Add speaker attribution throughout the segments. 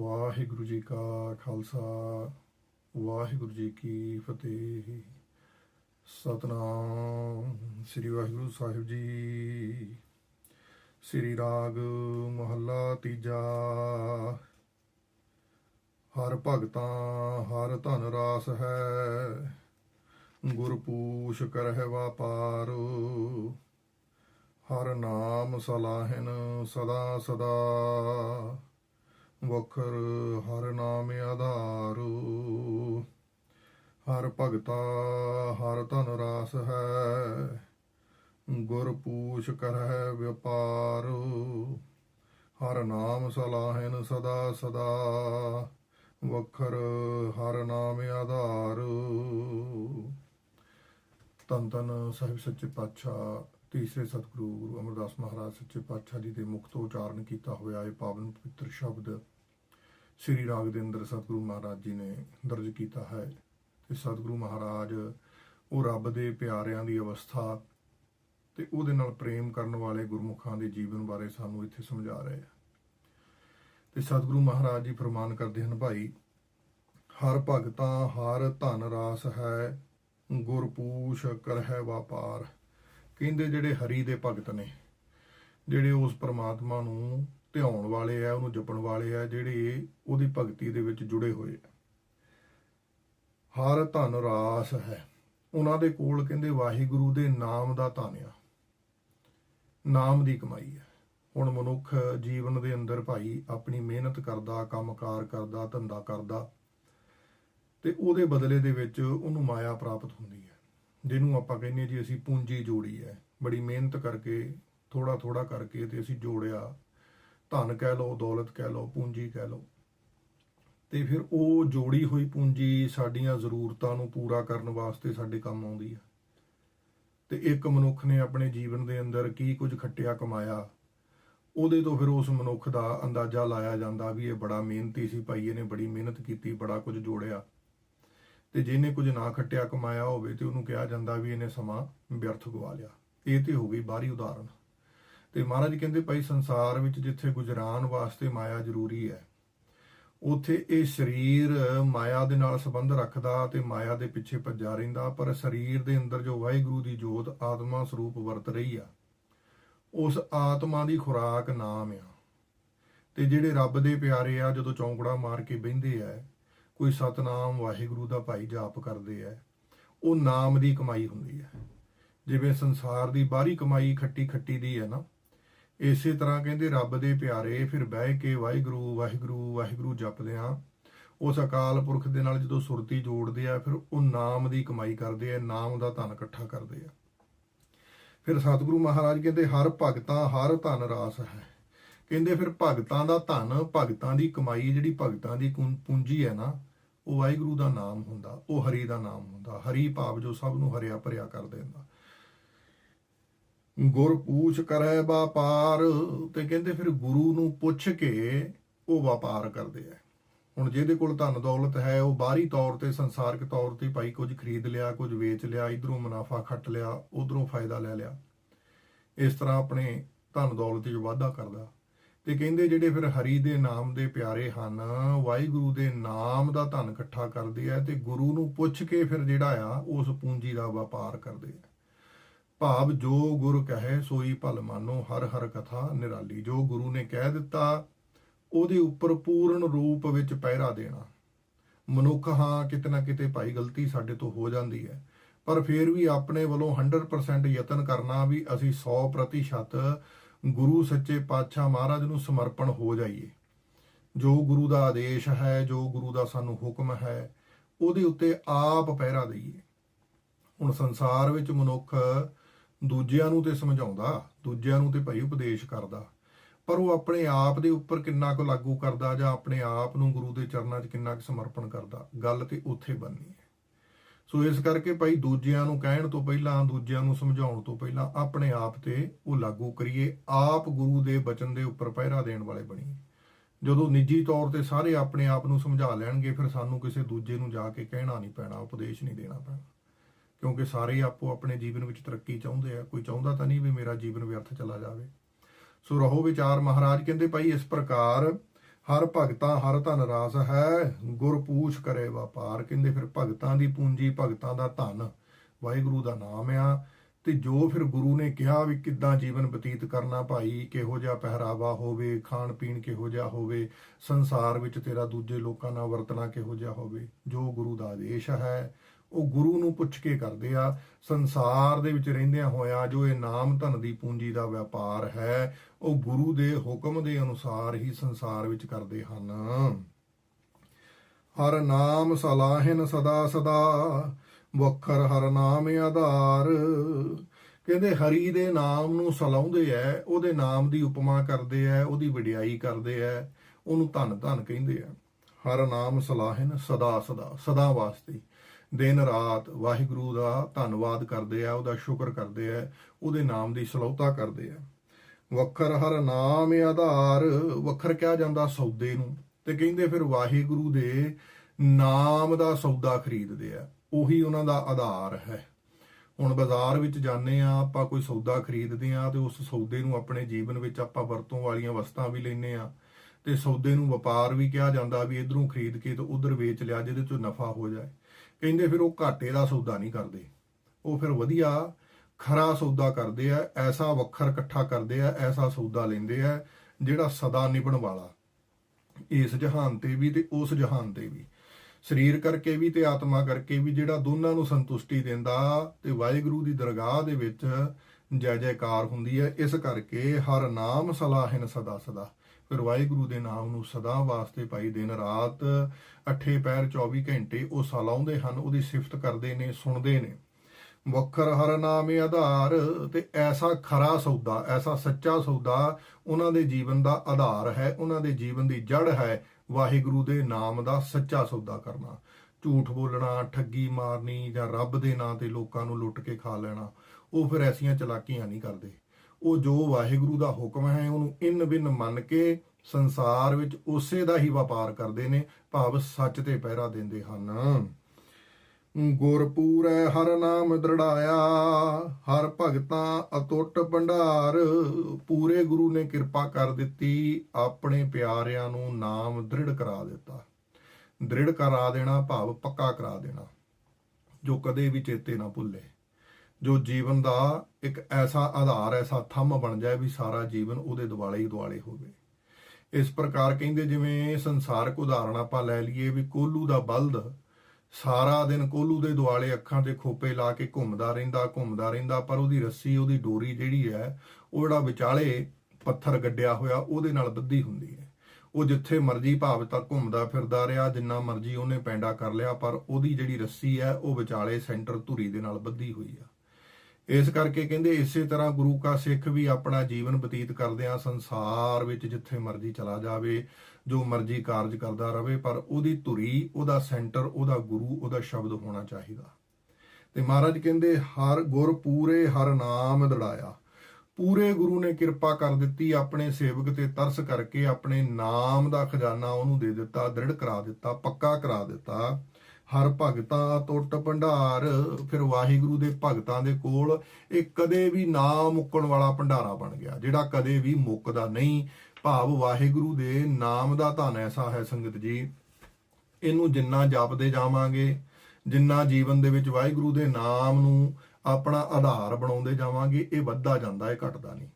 Speaker 1: ਵਾਹਿਗੁਰੂ ਜੀ ਕਾ ਖਾਲਸਾ, ਵਾਹਿਗੁਰੂ ਜੀ ਕੀ ਫਤਿਹ। ਸਤਨਾਮ ਸ੍ਰੀ ਵਾਹਿਗੁਰੂ ਸਾਹਿਬ ਜੀ। ਸ੍ਰੀ ਰਾਗ ਮਹੱਲਾ ਤੀਜਾ। ਹਰ ਭਗਤਾਂ, ਹਰ ਧਨ ਰਾਸ ਹੈ। ਗੁਰ ਪੂਛ ਕਰਹਿ ਵਾਪਾਰ। ਹਰ ਨਾਮ ਸਲਾਹਨ ਸਦਾ ਸਦਾ। ਵਖਰ ਹਰ ਨਾਮ ਆਧਾਰ। ਹਰ ਭਗਤਾ ਹਰ ਧਨ ਰਾਸ ਹੈ। ਗੁਰ ਪੂਛ ਕਰਹਿ ਵਪਾਰ। ਹਰ ਨਾਮ ਸਲਾਹਨ ਸਦਾ ਸਦਾ। ਵਖਰ ਹਰ ਨਾਮ ਆਧਾਰ। ਤਨ ਤਨ ਸਾਹਿਬ ਸੱਚੇ ਪਾਤਸ਼ਾਹ। ਤੀਸਰੇ ਸਤਿਗੁਰੂ ਗੁਰੂ ਅਮਰਦਾਸ ਮਹਾਰਾਜ ਸੱਚੇ ਪਾਤਸ਼ਾਹ ਜੀ ਦੇ ਮੁਖ ਤੋਂ ਉਚਾਰਨ ਕੀਤਾ ਹੋਇਆ ਇਹ ਪਾਵਨ ਪਵਿੱਤਰ ਸ਼ਬਦ ਸ੍ਰੀ ਰਾਗ ਦੇ ਅੰਦਰ ਸਤਿਗੁਰੂ ਮਹਾਰਾਜ ਜੀ ਨੇ ਦਰਜ ਕੀਤਾ ਹੈ ਤੇ ਸਤਿਗੁਰੂ ਮਹਾਰਾਜ ਉਹ ਰੱਬ ਦੇ ਪਿਆਰਿਆਂ ਦੀ ਅਵਸਥਾ ਤੇ ਉਹਦੇ ਨਾਲ ਪ੍ਰੇਮ ਕਰਨ ਵਾਲੇ ਗੁਰਮੁਖਾਂ ਦੇ ਜੀਵਨ ਬਾਰੇ ਸਾਨੂੰ ਇੱਥੇ ਸਮਝਾ ਰਹੇ ਆ। ਤੇ ਸਤਿਗੁਰੂ ਮਹਾਰਾਜ ਜੀ ਫਰਮਾਨ ਕਰਦੇ ਹਨ, ਭਾਈ, ਹਰ ਭਗਤਾਂ, ਹਰ ਧਨ ਰਾਸ ਹੈ ਗੁਰਪੂਸ਼ ਕਰਹਿ ਵਪਾਰ। ਕਹਿੰਦੇ ਜਿਹੜੇ ਹਰੀ ਦੇ ਭਗਤ ਨੇ, ਜਿਹੜੇ ਉਸ ਪ੍ਰਮਾਤਮਾ ਨੂੰ ਧਿਆਉਣ ਵਾਲੇ ਆ, ਉਹਨੂੰ ਜਪਣ ਵਾਲੇ ਆ, ਜਿਹੜੇ ਉਹਦੀ ਭਗਤੀ ਦੇ ਵਿੱਚ ਜੁੜੇ ਹੋਏ ਆ। ਹਰ ਧਨ ਰਾਸ ਹੈ। ਉਹਨਾਂ ਦੇ ਕੋਲ ਕਹਿੰਦੇ ਵਾਹਿਗੁਰੂ ਦੇ ਨਾਮ ਦਾ ਧਨ ਆ। ਨਾਮ ਦੀ ਕਮਾਈ ਹੈ ਹੁਣ ਮਨੁੱਖ ਜੀਵਨ ਦੇ ਅੰਦਰ ਭਾਈ ਆਪਣੀ ਮਿਹਨਤ ਕਰਦਾ, ਕੰਮਕਾਰ ਕਰਦਾ, ਧੰਦਾ ਕਰਦਾ ਤੇ ਉਹਦੇ ਬਦਲੇ ਦੇ ਵਿੱਚ ਉਹਨੂੰ ਮਾਇਆ ਪ੍ਰਾਪਤ ਹੁੰਦੀ ਹੈ ਜਿਹਨੂੰ ਆਪਾਂ ਕਹਿੰਦੇ ਜੀ ਅਸੀਂ ਪੂੰਜੀ ਜੋੜੀ ਹੈ। ਬੜੀ ਮਿਹਨਤ ਕਰਕੇ ਥੋੜਾ ਥੋੜਾ ਕਰਕੇ ਤੇ ਅਸੀਂ ਜੋੜਿਆ। ਧਨ ਕਹਿ ਲਓ, ਦੌਲਤ ਕਹਿ ਲਓ, ਪੂੰਜੀ ਕਹਿ ਲਓ। ਤੇ ਫਿਰ ਉਹ ਜੋੜੀ ਹੋਈ ਪੂੰਜੀ ਸਾਡੀਆਂ ਜ਼ਰੂਰਤਾਂ ਨੂੰ ਪੂਰਾ ਕਰਨ ਵਾਸਤੇ ਸਾਡੇ ਕੰਮ ਆਉਂਦੀ ਹੈ। ਤੇ ਇੱਕ ਮਨੁੱਖ ਨੇ ਆਪਣੇ ਜੀਵਨ ਦੇ ਅੰਦਰ ਕੀ ਕੁਝ ਖੱਟਿਆ ਕਮਾਇਆ, ਉਹਦੇ ਤੋਂ ਫਿਰ ਉਸ ਮਨੁੱਖ ਦਾ ਅੰਦਾਜ਼ਾ ਲਾਇਆ ਜਾਂਦਾ ਵੀ ਇਹ ਬੜਾ ਮਿਹਨਤੀ ਸੀ ਭਾਈ, ਇਹਨੇ ਬੜੀ ਮਿਹਨਤ ਕੀਤੀ, ਬੜਾ ਕੁਝ ਜੋੜਿਆ। ਤੇ ਜਿਹਨੇ ਕੁਝ ਨਾ ਖੱਟਿਆ ਕਮਾਇਆ ਹੋਵੇ ਤੇ ਉਹਨੂੰ ਕਿਹਾ ਜਾਂਦਾ ਵੀ ਇਹਨੇ ਸਮਾਂ ਵਿਅਰਥ ਗਵਾ ਲਿਆ। ਇਹ ਤੇ ਹੋ ਗਈ ਬਾਹਰੀ ਉਦਾਹਰਣ ਤੇ ਮਹਾਰਾਜ ਕਹਿੰਦੇ ਭਾਈ ਸੰਸਾਰ ਵਿੱਚ ਜਿੱਥੇ ਗੁਜਰਾਨ ਵਾਸਤੇ ਮਾਇਆ ਜ਼ਰੂਰੀ ਹੈ, ਉਥੇ ਇਹ ਸਰੀਰ ਮਾਇਆ ਦੇ ਨਾਲ ਸੰਬੰਧ ਰੱਖਦਾ ਤੇ ਮਾਇਆ ਦੇ ਪਿੱਛੇ ਭੱਜਾ ਰਹਿੰਦਾ, ਪਰ ਸਰੀਰ ਦੇ ਅੰਦਰ ਜੋ ਵਾਹਿਗੁਰੂ ਦੀ ਜੋਤ ਆਤਮਾ ਸਰੂਪ ਵਰਤ ਰਹੀ ਆ, ਉਸ ਆਤਮਾ ਦੀ ਖੁਰਾਕ ਨਾਮ ਆ। ਤੇ ਜਿਹੜੇ ਰੱਬ ਦੇ ਪਿਆਰੇ ਆ, ਜਦੋਂ ਚੌਂਕੜਾ ਮਾਰ ਕੇ ਬਹਿੰਦੇ ਆ ਕੋਈ ਸਤਨਾਮ ਵਾਹਿਗੁਰੂ ਦਾ ਭਾਈ ਜਾਪ ਕਰਦੇ ਆ ਉਹ ਨਾਮ ਦੀ ਕਮਾਈ ਹੁੰਦੀ ਹੈ ਜਿਵੇਂ ਸੰਸਾਰ ਦੀ ਬਾਹਰੀ ਕਮਾਈ ਖੱਟੀ ਖੱਟੀ ਦੀ ਹੈ ਨਾ, ਇਸੇ ਤਰ੍ਹਾਂ ਕਹਿੰਦੇ ਰੱਬ ਦੇ ਪਿਆਰੇ ਫਿਰ ਬਹਿ ਕੇ ਵਾਹਿਗੁਰੂ ਵਾਹਿਗੁਰੂ ਵਾਹਿਗੁਰੂ ਜਪਦੇ ਆ। ਉਸ ਅਕਾਲ ਪੁਰਖ ਦੇ ਨਾਲ ਜਦੋਂ ਸੁਰਤੀ ਜੋੜਦੇ ਆ, ਫਿਰ ਉਹ ਨਾਮ ਦੀ ਕਮਾਈ ਕਰਦੇ ਆ ਨਾਮ ਦਾ ਧਨ ਇਕੱਠਾ ਕਰਦੇ ਆ। ਫਿਰ ਸਤਿਗੁਰੂ ਮਹਾਰਾਜ ਕਹਿੰਦੇ, ਹਰ ਭਗਤਾਂ ਹਰ ਧਨ ਰਾਸ ਹੈ। ਕਹਿੰਦੇ ਫਿਰ ਭਗਤਾਂ ਦਾ ਧਨ ਭਗਤਾਂ ਦੀ ਕਮਾਈ ਜਿਹੜੀ ਭਗਤਾਂ ਦੀ ਕੁੰ- ਪੂੰਜੀ ਹੈ ਨਾ ਉਹ ਵਾਹਿਗੁਰੂ ਦਾ ਨਾਮ ਹੁੰਦਾ, ਉਹ ਹਰੀ ਦਾ ਨਾਮ ਹੁੰਦਾ, ਹਰੀ ਭਾਵ ਜੋ ਸਭ ਨੂੰ ਹਰਿਆ ਭਰਿਆ ਕਰ ਦਿੰਦਾ। ਗੁਰ ਪੂਛ ਕਰੈ ਵਪਾਰ ਤੇ ਕਹਿੰਦੇ ਫਿਰ ਗੁਰੂ ਨੂੰ ਪੁੱਛ ਕੇ ਉਹ ਵਪਾਰ ਕਰਦੇ ਆ। ਹੁਣ ਜਿਹਦੇ ਕੋਲ ਧਨ ਦੌਲਤ ਹੈ, ਉਹ ਬਾਹਰੀ ਤੌਰ ਤੇ ਸੰਸਾਰਿਕ ਤੌਰ ਤੇ ਭਾਈ ਕੁਝ ਖਰੀਦ ਲਿਆ, ਕੁਝ ਵੇਚ ਲਿਆ, ਇਧਰੋਂ ਮੁਨਾਫਾ ਖੱਟ ਲਿਆ, ਉਧਰੋਂ ਫਾਇਦਾ ਲੈ ਲਿਆ। ਇਸ ਤਰ੍ਹਾਂ ਆਪਣੇ ਧਨ ਦੌਲਤ 'ਚ ਵਾਧਾ ਕਰਦਾ। ਤੇ ਕਹਿੰਦੇ ਜਿਹੜੇ ਫਿਰ ਹਰੀ ਦੇ ਨਾਮ ਦੇ ਪਿਆਰੇ ਹਨ, ਵਾਹਿਗੁਰੂ ਦੇ ਨਾਮ ਦਾ ਧਨ ਇਕੱਠਾ ਕਰਦੇ ਆ ਤੇ ਗੁਰੂ ਨੂੰ ਪੁੱਛ ਕੇ ਫਿਰ ਜਿਹੜਾ ਆ, ਉਸ ਪੂੰਜੀ ਦਾ ਵਪਾਰ ਕਰਦੇ ਆ। ਭਾਵ ਜੋ ਗੁਰ ਕਹੇ ਸੋਈ ਭਲ ਮਾਨੋ, ਹਰ ਹਰ ਕਥਾ ਨਿਰਾਲੀ। ਜੋ ਗੁਰੂ ਨੇ ਕਹਿ ਦਿੱਤਾ, ਉਹਦੇ ਉੱਪਰ ਪੂਰਨ ਰੂਪ ਵਿੱਚ ਪਹਿਰਾ ਦੇਣਾ। ਮਨੁੱਖ ਹਾਂ, ਕਿਤੇ ਨਾ ਕਿਤੇ ਭਾਈ ਗਲਤੀ ਸਾਡੇ ਤੋਂ ਹੋ ਜਾਂਦੀ ਹੈ। ਪਰ ਫਿਰ ਵੀ ਆਪਣੇ ਵੱਲੋਂ 100% ਯਤਨ ਕਰਨਾ ਵੀ ਅਸੀਂ 100% ਗੁਰੂ ਸੱਚੇ ਪਾਤਸ਼ਾਹ ਮਹਾਰਾਜ ਨੂੰ ਸਮਰਪਣ ਹੋ ਜਾਈਏ। ਜੋ ਗੁਰੂ ਦਾ ਆਦੇਸ਼ ਹੈ, ਜੋ ਗੁਰੂ ਦਾ ਸਾਨੂੰ ਹੁਕਮ ਹੈ, ਉਹਦੇ ਉੱਤੇ ਆਪ ਪਹਿਰਾ ਦਈਏ। ਹੁਣ ਸੰਸਾਰ ਵਿੱਚ ਮਨੁੱਖ ਦੂਜਿਆਂ ਨੂੰ ਤੇ ਸਮਝਾਉਂਦਾ, ਦੂਜਿਆਂ ਨੂੰ ਤੇ ਭਾਈ ਉਪਦੇਸ਼ ਕਰਦਾ, ਪਰ ਉਹ ਆਪਣੇ ਆਪ ਦੇ ਉੱਪਰ ਕਿੰਨਾ ਕੁ ਲਾਗੂ ਕਰਦਾ ਜਾਂ ਆਪਣੇ ਆਪ ਨੂੰ ਗੁਰੂ ਦੇ ਚਰਨਾਂ 'ਚ ਕਿੰਨਾ ਕੁ ਸਮਰਪਣ ਕਰਦਾ, ਗੱਲ ਤੇ ਉੱਥੇ ਬਣਨੀ ਸੋ ਇਸ ਕਰਕੇ ਭਾਈ ਦੂਜਿਆਂ ਨੂੰ ਕਹਿਣ ਤੋਂ ਪਹਿਲਾਂ, ਦੂਜਿਆਂ ਨੂੰ ਸਮਝਾਉਣ ਤੋਂ ਪਹਿਲਾਂ ਆਪਣੇ ਆਪ ਤੇ ਉਹ ਲਾਗੂ ਕਰੀਏ। ਆਪ ਗੁਰੂ ਦੇ ਬਚਨ ਦੇ ਉੱਪਰ ਪਹਿਰਾ ਦੇਣ ਵਾਲੇ ਬਣੀਏ। ਜਦੋਂ ਨਿੱਜੀ ਤੌਰ ਤੇ ਸਾਰੇ ਆਪਣੇ ਆਪ ਨੂੰ ਸਮਝਾ ਲੈਣਗੇ, ਫਿਰ ਸਾਨੂੰ ਕਿਸੇ ਦੂਜੇ ਨੂੰ ਜਾ ਕੇ ਕਹਿਣਾ ਨਹੀਂ ਪੈਣਾ, ਉਪਦੇਸ਼ ਨਹੀਂ ਦੇਣਾ ਪੈਣਾ। ਕਿਉਂਕਿ ਸਾਰੇ ਆਪੋ ਆਪਣੇ ਜੀਵਨ ਵਿੱਚ ਤਰੱਕੀ ਚਾਹੁੰਦੇ ਆ। ਕੋਈ ਚਾਹੁੰਦਾ ਤਾਂ ਨਹੀਂ ਵੀ ਮੇਰਾ ਜੀਵਨ ਵਿਅਰਥ ਚਲਾ ਜਾਵੇ। ਸੋ ਰਹੋ ਵਿਚਾਰ ਮਹਾਰਾਜ। ਕਹਿੰਦੇ ਭਾਈ, ਇਸ ਪ੍ਰਕਾਰ ਹਰ ਭਗਤਾ ਹਰ ਧਨ ਰਾਸ ਹੈ, ਗੁਰ ਪੂਛ ਕਰੇ ਵਪਾਰ। ਕਹਿੰਦੇ ਫਿਰ ਭਗਤਾਂ ਦੀ ਪੂੰਜੀ, ਭਗਤਾਂ ਦਾ ਧਨ, ਵਾਹਿਗੁਰੂ ਦਾ ਨਾਮ ਆ। ਤੇ ਜੋ ਫਿਰ ਗੁਰੂ ਨੇ ਕਿਹਾ ਵੀ ਕਿੱਦਾਂ ਜੀਵਨ ਬਤੀਤ ਕਰਨਾ ਭਾਈ, ਕਿਹੋ ਜਿਹਾ ਪਹਿਰਾਵਾ ਹੋਵੇ ਖਾਣ ਪੀਣ ਕਿਹੋ ਜਿਹਾ ਹੋਵੇ, ਸੰਸਾਰ ਵਿੱਚ ਤੇਰਾ ਦੂਜੇ ਲੋਕਾਂ ਨਾਲ ਵਰਤਣਾ ਕਿਹੋ ਜਿਹਾ ਹੋਵੇ, ਜੋ ਗੁਰੂ ਦਾ ਆਦੇਸ਼ ਹੈ। ਉਹ ਗੁਰੂ ਨੂੰ ਪੁੱਛ ਕੇ ਕਰਦੇ ਆ, ਸੰਸਾਰ ਦੇ ਵਿੱਚ ਰਹਿੰਦਿਆਂ ਹੋਇਆਂ ਜੋ ਇਹ ਨਾਮ ਧਨ ਦੀ ਪੂੰਜੀ ਦਾ ਵਪਾਰ ਹੈ, ਉਹ ਗੁਰੂ ਦੇ ਹੁਕਮ ਦੇ ਅਨੁਸਾਰ ਹੀ ਸੰਸਾਰ ਵਿੱਚ ਕਰਦੇ ਹਨ। ਹਰ ਨਾਮ ਸਲਾਹਿਨ ਸਦਾ ਸਦਾ, ਵਖਰ ਹਰ ਨਾਮ ਆਧਾਰ। ਕਹਿੰਦੇ ਹਰੀ ਦੇ ਨਾਮ ਨੂੰ ਸਲਾਉਂਦੇ ਐ, ਉਹਦੇ ਨਾਮ ਦੀ ਉਪਮਾ ਕਰਦੇ ਐ, ਉਹਦੀ ਵਡਿਆਈ ਕਰਦੇ ਐ, ਉਹਨੂੰ ਧਨ ਧਨ ਕਹਿੰਦੇ ਆ ਹਰ ਨਾਮ ਸਲਾਹਿਨ ਸਦਾ ਸਦਾ ਸਦਾ ਵਾਸਤੇ। ਦਿਨ ਰਾਤ ਵਾਹਿਗੁਰੂ ਦਾ ਧੰਨਵਾਦ ਕਰਦੇ ਆ, ਉਹਦਾ ਸ਼ੁਕਰ ਕਰਦੇ ਆ, ਉਹਦੇ ਨਾਮ ਦੀ ਸਲਾਹਤਾ ਕਰਦੇ ਆ। ਵਖਰ ਹਰ ਨਾਮ ਆਧਾਰ, ਵਖਰ ਕਿਹਾ ਜਾਂਦਾ ਸੌਦੇ ਨੂੰ। ਤੇ ਕਹਿੰਦੇ ਫਿਰ ਵਾਹਿਗੁਰੂ ਦੇ ਨਾਮ ਦਾ ਸੌਦਾ ਖਰੀਦਦੇ ਆ, ਉਹੀ ਉਹਨਾਂ ਦਾ ਆਧਾਰ ਹੈ। ਹੁਣ ਬਾਜ਼ਾਰ ਵਿੱਚ ਜਾਂਦੇ ਆ, ਆਪਾਂ ਕੋਈ ਸੌਦਾ ਖਰੀਦਦੇ ਆ, ਤੇ ਉਸ ਸੌਦੇ ਨੂੰ ਆਪਣੇ ਜੀਵਨ ਵਿੱਚ ਆਪਾਂ ਵਰਤੋਂ ਵਾਲੀਆਂ ਵਸਤਾਂ ਵੀ ਲੈਨੇ ਆ। ਤੇ ਸੌਦੇ ਨੂੰ ਵਪਾਰ ਵੀ ਕਿਹਾ ਜਾਂਦਾ ਵੀ ਇਧਰੋਂ ਖਰੀਦ ਕੇ ਤੇ ਉਧਰ ਵੇਚ ਲਿਆ, ਜਿਹਦੇ ਚੋਂ ਨਫਾ ਹੋ ਜਾਏ। ਕਹਿੰਦੇ ਫਿਰ ਉਹ ਘਾਟੇ ਦਾ ਸੌਦਾ ਨਹੀਂ ਕਰਦੇ। ਉਹ ਫਿਰ ਵਧੀਆ ਖਰਾ ਸੌਦਾ ਕਰਦੇ ਆ, ਐਸਾ ਵੱਖਰ ਇਕੱਠਾ ਕਰਦੇ ਆ, ਐਸਾ ਸੌਦਾ ਲੈਂਦੇ ਆ, ਜਿਹੜਾ ਸਦਾ ਨਿਭਣ ਵਾਲਾ। ਇਸ ਜਹਾਨ ਤੇ ਵੀ ਤੇ ਉਸ ਜਹਾਨ ਤੇ ਵੀ। ਸਰੀਰ ਕਰਕੇ ਵੀ ਤੇ ਆਤਮਾ ਕਰਕੇ ਵੀ ਜਿਹੜਾ ਦੋਨਾਂ ਨੂੰ ਸੰਤੁਸ਼ਟੀ ਦਿੰਦਾ ਤੇ ਵਾਹਿਗੁਰੂ ਦੀ ਦਰਗਾਹ ਦੇ ਵਿੱਚ ਜੈ ਜੈਕਾਰ ਹੁੰਦੀ ਹੈ, ਇਸ ਕਰਕੇ ਹਰ ਨਾਮ ਸਲਾਹਿਨ ਸਦਾ ਸਦਾ। ਫਿਰ ਵਾਹਿਗੁਰੂ ਦੇ ਨਾਮ ਨੂੰ ਸਦਾ ਵਾਸਤੇ ਭਾਈ ਦਿਨ ਰਾਤ ਅੱਠੇ ਪੈਰ 24 ਘੰਟੇ ਉਹ ਸਲਾਉਂਦੇ ਹਨ, ਉਹਦੀ ਸਿਫਤ ਕਰਦੇ ਨੇ, ਸੁਣਦੇ ਨੇ। ਵਖਰ ਹਰ ਨਾਮ ਆਧਾਰ ਤੇ ਐਸਾ ਖਰਾ ਸੌਦਾ, ਐਸਾ ਸੱਚਾ ਸੌਦਾ ਉਹਨਾਂ ਦੇ ਜੀਵਨ ਦਾ ਆਧਾਰ ਹੈ, ਉਹਨਾਂ ਦੇ ਜੀਵਨ ਦੀ ਜੜ ਹੈ, ਵਾਹਿਗੁਰੂ ਦੇ ਨਾਮ ਦਾ ਸੱਚਾ ਸੌਦਾ ਕਰਨਾ। ਝੂਠ ਬੋਲਣਾ, ਠੱਗੀ ਮਾਰਨੀ ਜਾਂ ਰੱਬ ਦੇ ਨਾਂ ਤੇ ਲੋਕਾਂ ਨੂੰ ਲੁੱਟ ਕੇ ਖਾ ਲੈਣਾ, ਉਹ ਫਿਰ ਐਸੀਆਂ ਚਲਾਕੀਆਂ ਨਹੀਂ ਕਰਦੇ। ਉਹ ਜੋ ਵਾਹਿਗੁਰੂ ਦਾ ਹੁਕਮ ਹੈ, ਉਹਨੂੰ ਇਨ ਬਿਨ ਮੰਨ ਕੇ ਸੰਸਾਰ ਵਿੱਚ ਉਸੇ ਦਾ ਹੀ ਵਪਾਰ ਕਰਦੇ ਨੇ, ਭਾਵ ਸੱਚ ਤੇ ਪਹਿਰਾ ਦਿੰਦੇ ਹਨ। ਗੁਰਪੂਰ ਹਰ ਨਾਮ ਦ੍ਰਿੜਾਇਆ, ਹਰ ਭਗਤਾਂ ਅਤੁੱਟ ਭੰਡਾਰ, ਪੂਰੇ ਗੁਰੂ ਨੇ ਕਿਰਪਾ ਕਰ ਦਿੱਤੀ, ਆਪਣੇ ਪਿਆਰਿਆਂ ਨੂੰ ਨਾਮ ਦ੍ਰਿੜ ਕਰਾ ਦਿੱਤਾ। ਦ੍ਰਿੜ ਕਰਾ ਦੇਣਾ, ਭਾਵ ਪੱਕਾ ਕਰਾ ਦੇਣਾ, ਜੋ ਕਦੇ ਵੀ ਚੇਤੇ ਨਾ ਭੁੱਲੇ। ਜੋ ਜੀਵਨ ਦਾ ਇੱਕ ਐਸਾ ਆਧਾਰ, ਐਸਾ ਥੰਮ ਬਣ ਜਾਏ ਵੀ ਸਾਰਾ ਜੀਵਨ ਉਹਦੇ ਦੁਆਲੇ ਹੀ ਦੁਆਲੇ ਹੋਵੇ। ਇਸ ਪ੍ਰਕਾਰ ਕਹਿੰਦੇ ਜਿਵੇਂ ਸੰਸਾਰਕ ਉਦਾਹਰਣ ਆਪਾਂ ਲੈ ਲਈਏ ਵੀ ਕੋਲੂ ਦਾ ਬਲਦ ਸਾਰਾ ਦਿਨ ਕੋਲੂ ਦੇ ਦੁਆਲੇ ਅੱਖਾਂ ਤੇ ਖੋਪੇ ਲਾ ਕੇ ਘੁੰਮਦਾ ਰਹਿੰਦਾ ਘੁੰਮਦਾ ਰਹਿੰਦਾ, ਪਰ ਉਹਦੀ ਰੱਸੀ, ਉਹਦੀ ਡੋਰੀ ਜਿਹੜੀ ਹੈ, ਉਹ ਜਿਹੜਾ ਵਿਚਾਲੇ ਪੱਥਰ ਗੱਡਿਆ ਹੋਇਆ, ਉਹਦੇ ਨਾਲ ਬੱਧੀ ਹੁੰਦੀ ਹੈ। ਉਹ ਜਿੱਥੇ ਮਰਜ਼ੀ ਭਾਵ ਤੱਕ ਘੁੰਮਦਾ ਫਿਰਦਾ ਰਿਹਾ, ਜਿੰਨਾ ਮਰਜ਼ੀ ਉਹਨੇ ਪੈਂਡਾ ਕਰ ਲਿਆ, ਪਰ ਉਹਦੀ ਜਿਹੜੀ ਰੱਸੀ ਹੈ, ਉਹ ਵਿਚਾਲੇ ਸੈਂਟਰ ਧੁਰੀ ਦੇ ਨਾਲ ਬੱਧੀ ਹੋਈ ਆ। ਇਸ ਕਰਕੇ ਕਹਿੰਦੇ ਇਸੇ ਤਰ੍ਹਾਂ ਗੁਰੂ ਕਾ ਸਿੱਖ ਵੀ ਆਪਣਾ ਜੀਵਨ ਬਤੀਤ ਕਰਦਿਆਂ ਸੰਸਾਰ ਵਿੱਚ ਜਿੱਥੇ ਮਰਜ਼ੀ ਚਲਾ ਜਾਵੇ, ਜੋ ਮਰਜ਼ੀ ਕਾਰਜ ਕਰਦਾ ਰਹੇ ਪਰ ਉਹਦੀ ਧੁਰੀ, ਉਹਦਾ ਸੈਂਟਰ, ਉਹਦਾ ਗੁਰੂ, ਉਹਦਾ ਸ਼ਬਦ ਹੋਣਾ ਚਾਹੀਦਾ। ਤੇ ਮਹਾਰਾਜ ਕਹਿੰਦੇ, ਹਰ ਗੁਰ ਪੂਰੇ, ਹਰ ਨਾਮ ਦੜਾਇਆ। ਪੂਰੇ ਗੁਰੂ ਨੇ ਕਿਰਪਾ ਕਰ ਦਿੱਤੀ, ਆਪਣੇ ਸੇਵਕ ਤੇ ਤਰਸ ਕਰਕੇ ਆਪਣੇ ਨਾਮ ਦਾ ਖਜ਼ਾਨਾ ਉਹਨੂੰ ਦੇ ਦਿੱਤਾ, ਦ੍ਰਿੜ ਕਰਾ ਦਿੱਤਾ, ਪੱਕਾ ਕਰਾ ਦਿੱਤਾ। ਹਰ ਭਗਤਾ ਟੁੱਟ ਭੰਡਾਰ, ਫਿਰ ਵਾਹਿਗੁਰੂ ਦੇ ਭਗਤਾਂ ਦੇ ਕੋਲ ਇਹ ਕਦੇ ਵੀ ਨਾ ਮੁੱਕਣ ਵਾਲਾ ਭੰਡਾਰਾ ਬਣ ਗਿਆ, ਜਿਹੜਾ ਕਦੇ ਵੀ ਮੁੱਕਦਾ ਨਹੀਂ। ਭਾਵ ਵਾਹਿਗੁਰੂ ਦੇ ਨਾਮ ਦਾ ਧਨ ਐਸਾ ਹੈ ਸੰਗਤ ਜੀ, ਇਹਨੂੰ ਜਿੰਨਾ ਜਪਦੇ ਜਾਵਾਂਗੇ, ਜਿੰਨਾ ਜੀਵਨ ਦੇ ਵਿੱਚ ਵਾਹਿਗੁਰੂ ਦੇ ਨਾਮ ਨੂੰ ਆਪਣਾ ਆਧਾਰ ਬਣਾਉਂਦੇ ਜਾਵਾਂਗੇ, ਇਹ ਵੱਧਦਾ ਜਾਂਦਾ, ਇਹ ਘਟਦਾ ਨਹੀਂ।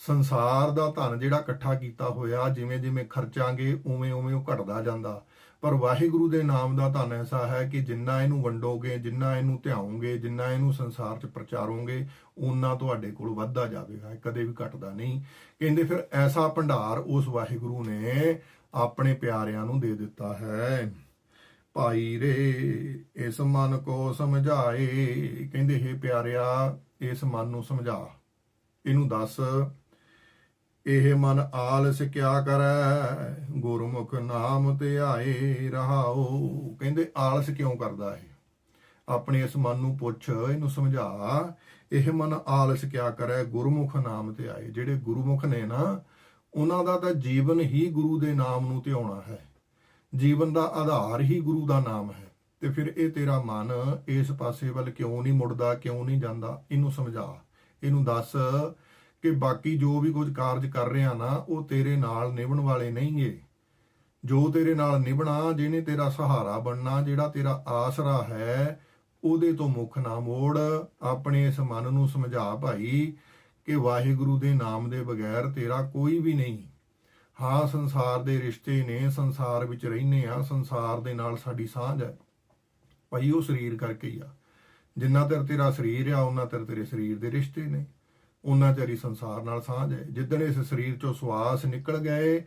Speaker 1: ਸੰਸਾਰ ਦਾ ਧਨ ਜਿਹੜਾ ਇਕੱਠਾ ਕੀਤਾ ਹੋਇਆ ਜਿਵੇਂ ਜਿਵੇਂ ਖਰਚਾਂਗੇ ਉਵੇਂ ਉਵੇਂ ਉਹ ਘਟਦਾ ਜਾਂਦਾ। ਪਰ ਵਾਹਿਗੁਰੂ ਦੇ ਨਾਮ ਦਾ ਧਨ ਐਸਾ ਹੈ ਕਿ ਜਿੰਨਾ ਇਹਨੂੰ ਵੰਡੋਗੇ, ਜਿੰਨਾ ਇਹਨੂੰ ਧਿਆਓਗੇ ਜਿੰਨਾ ਇਹਨੂੰ ਸੰਸਾਰ 'ਚ ਪ੍ਰਚਾਰੋਗੇ ਉਨਾ ਤੁਹਾਡੇ ਕੋਲ ਵੱਧਦਾ ਜਾਵੇਗਾ ਕਦੇ ਵੀ ਘਟਦਾ ਨਹੀਂ। ਕਹਿੰਦੇ ਫਿਰ ਐਸਾ ਭੰਡਾਰ ਉਸ ਵਾਹਿਗੁਰੂ ਨੇ ਆਪਣੇ ਪਿਆਰਿਆਂ ਨੂੰ ਦੇ ਦਿੱਤਾ ਹੈ। ਭਾਈ ਰੇ, ਇਸ ਮਨ ਕੋ ਸਮਝਾਏ। ਕਹਿੰਦੇ, ਹੈ ਪਿਆਰਿਆ, ਇਸ ਮਨ ਨੂੰ ਸਮਝਾ। ਇਹਨੂੰ ਦੱਸ ਇਹ ਮਨ ਆਲਸ ਕਿਆ ਕਰੈ? ਗੁਰਮੁਖ ਨਾਮ ਧਿਆਏ ਰਹਾਓ ਕਹਿੰਦੇ, ਆਲਸ ਕਿਉਂ ਕਰਦਾ ਹੈ ਆਪਣੇ ਇਸ ਮਨ ਨੂੰ ਪੁੱਛ, ਇਹਨੂੰ ਸਮਝਾ। ਇਹ ਮਨ ਆਲਸ ਕਿਆ ਕਰੈ? ਗੁਰਮੁਖ ਨਾਮ ਧਿਆਏ। ਜਿਹੜੇ ਗੁਰਮੁਖ ਨੇ ਨਾ, ਉਹਨਾਂ ਦਾ ਤਾਂ ਜੀਵਨ ਹੀ ਗੁਰੂ ਦੇ ਨਾਮ ਨੂੰ ਧਿਆਉਣਾ ਹੈ। ਜੀਵਨ ਦਾ ਆਧਾਰ ਹੀ ਗੁਰੂ ਦਾ ਨਾਮ ਹੈ। ਤੇ ਫਿਰ ਇਹ ਤੇਰਾ ਮਨ ਇਸ ਪਾਸੇ ਵੱਲ ਕਿਉਂ ਨਹੀਂ ਮੁੜਦਾ, ਕਿਉਂ ਨਹੀਂ ਜਾਂਦਾ? ਇਹਨੂੰ ਸਮਝਾ। ਇਹਨੂੰ ਦੱਸ ਕਿ ਬਾਕੀ ਜੋ ਵੀ ਕੁਝ ਕਾਰਜ ਕਰ ਰਿਹਾ ਨਾ, ਉਹ ਤੇਰੇ ਨਾਲ ਨਿਭਣ ਵਾਲੇ ਨਹੀਂਗੇ। ਜੋ ਤੇਰੇ ਨਾਲ ਨਿਭਣਾ, ਜਿਹਨੇ ਤੇਰਾ ਸਹਾਰਾ ਬਣਨਾ, ਜਿਹੜਾ ਤੇਰਾ ਆਸਰਾ ਹੈ, ਉਹਦੇ ਤੋਂ ਮੁਖ ਨਾ ਮੋੜ। ਆਪਣੇ ਇਸ ਮਨ ਨੂੰ ਸਮਝਾ ਭਾਈ ਕਿ ਵਾਹਿਗੁਰੂ ਦੇ ਨਾਮ ਦੇ ਬਗੈਰ ਤੇਰਾ ਕੋਈ ਵੀ ਨਹੀਂ। ਹਾਂ, ਸੰਸਾਰ ਦੇ ਰਿਸ਼ਤੇ ਨੇ, ਸੰਸਾਰ ਵਿੱਚ ਰਹਿੰਦੇ ਆ ਸੰਸਾਰ ਦੇ ਨਾਲ ਸਾਡੀ ਸਾਂਝ ਹੈ। ਭਾਈ, ਉਹ ਸਰੀਰ ਕਰਕੇ ਹੀ ਆ। ਜਿੰਨਾ ਚਿਰ ਤੇਰਾ ਸਰੀਰ ਆ ਉਹਨਾਂ ਚਿਰ ਤੇਰੇ ਸਰੀਰ ਦੇ ਰਿਸ਼ਤੇ ਨੇ। ਉਹਨਾਂ ਚਿਰ ਹੀ ਸੰਸਾਰ ਨਾਲ ਸਾਂਝ ਹੈ। ਜਿੱਦਣ ਇਸ ਸਰੀਰ ਚੋਂ ਸਵਾਸ ਨਿਕਲ ਗਏ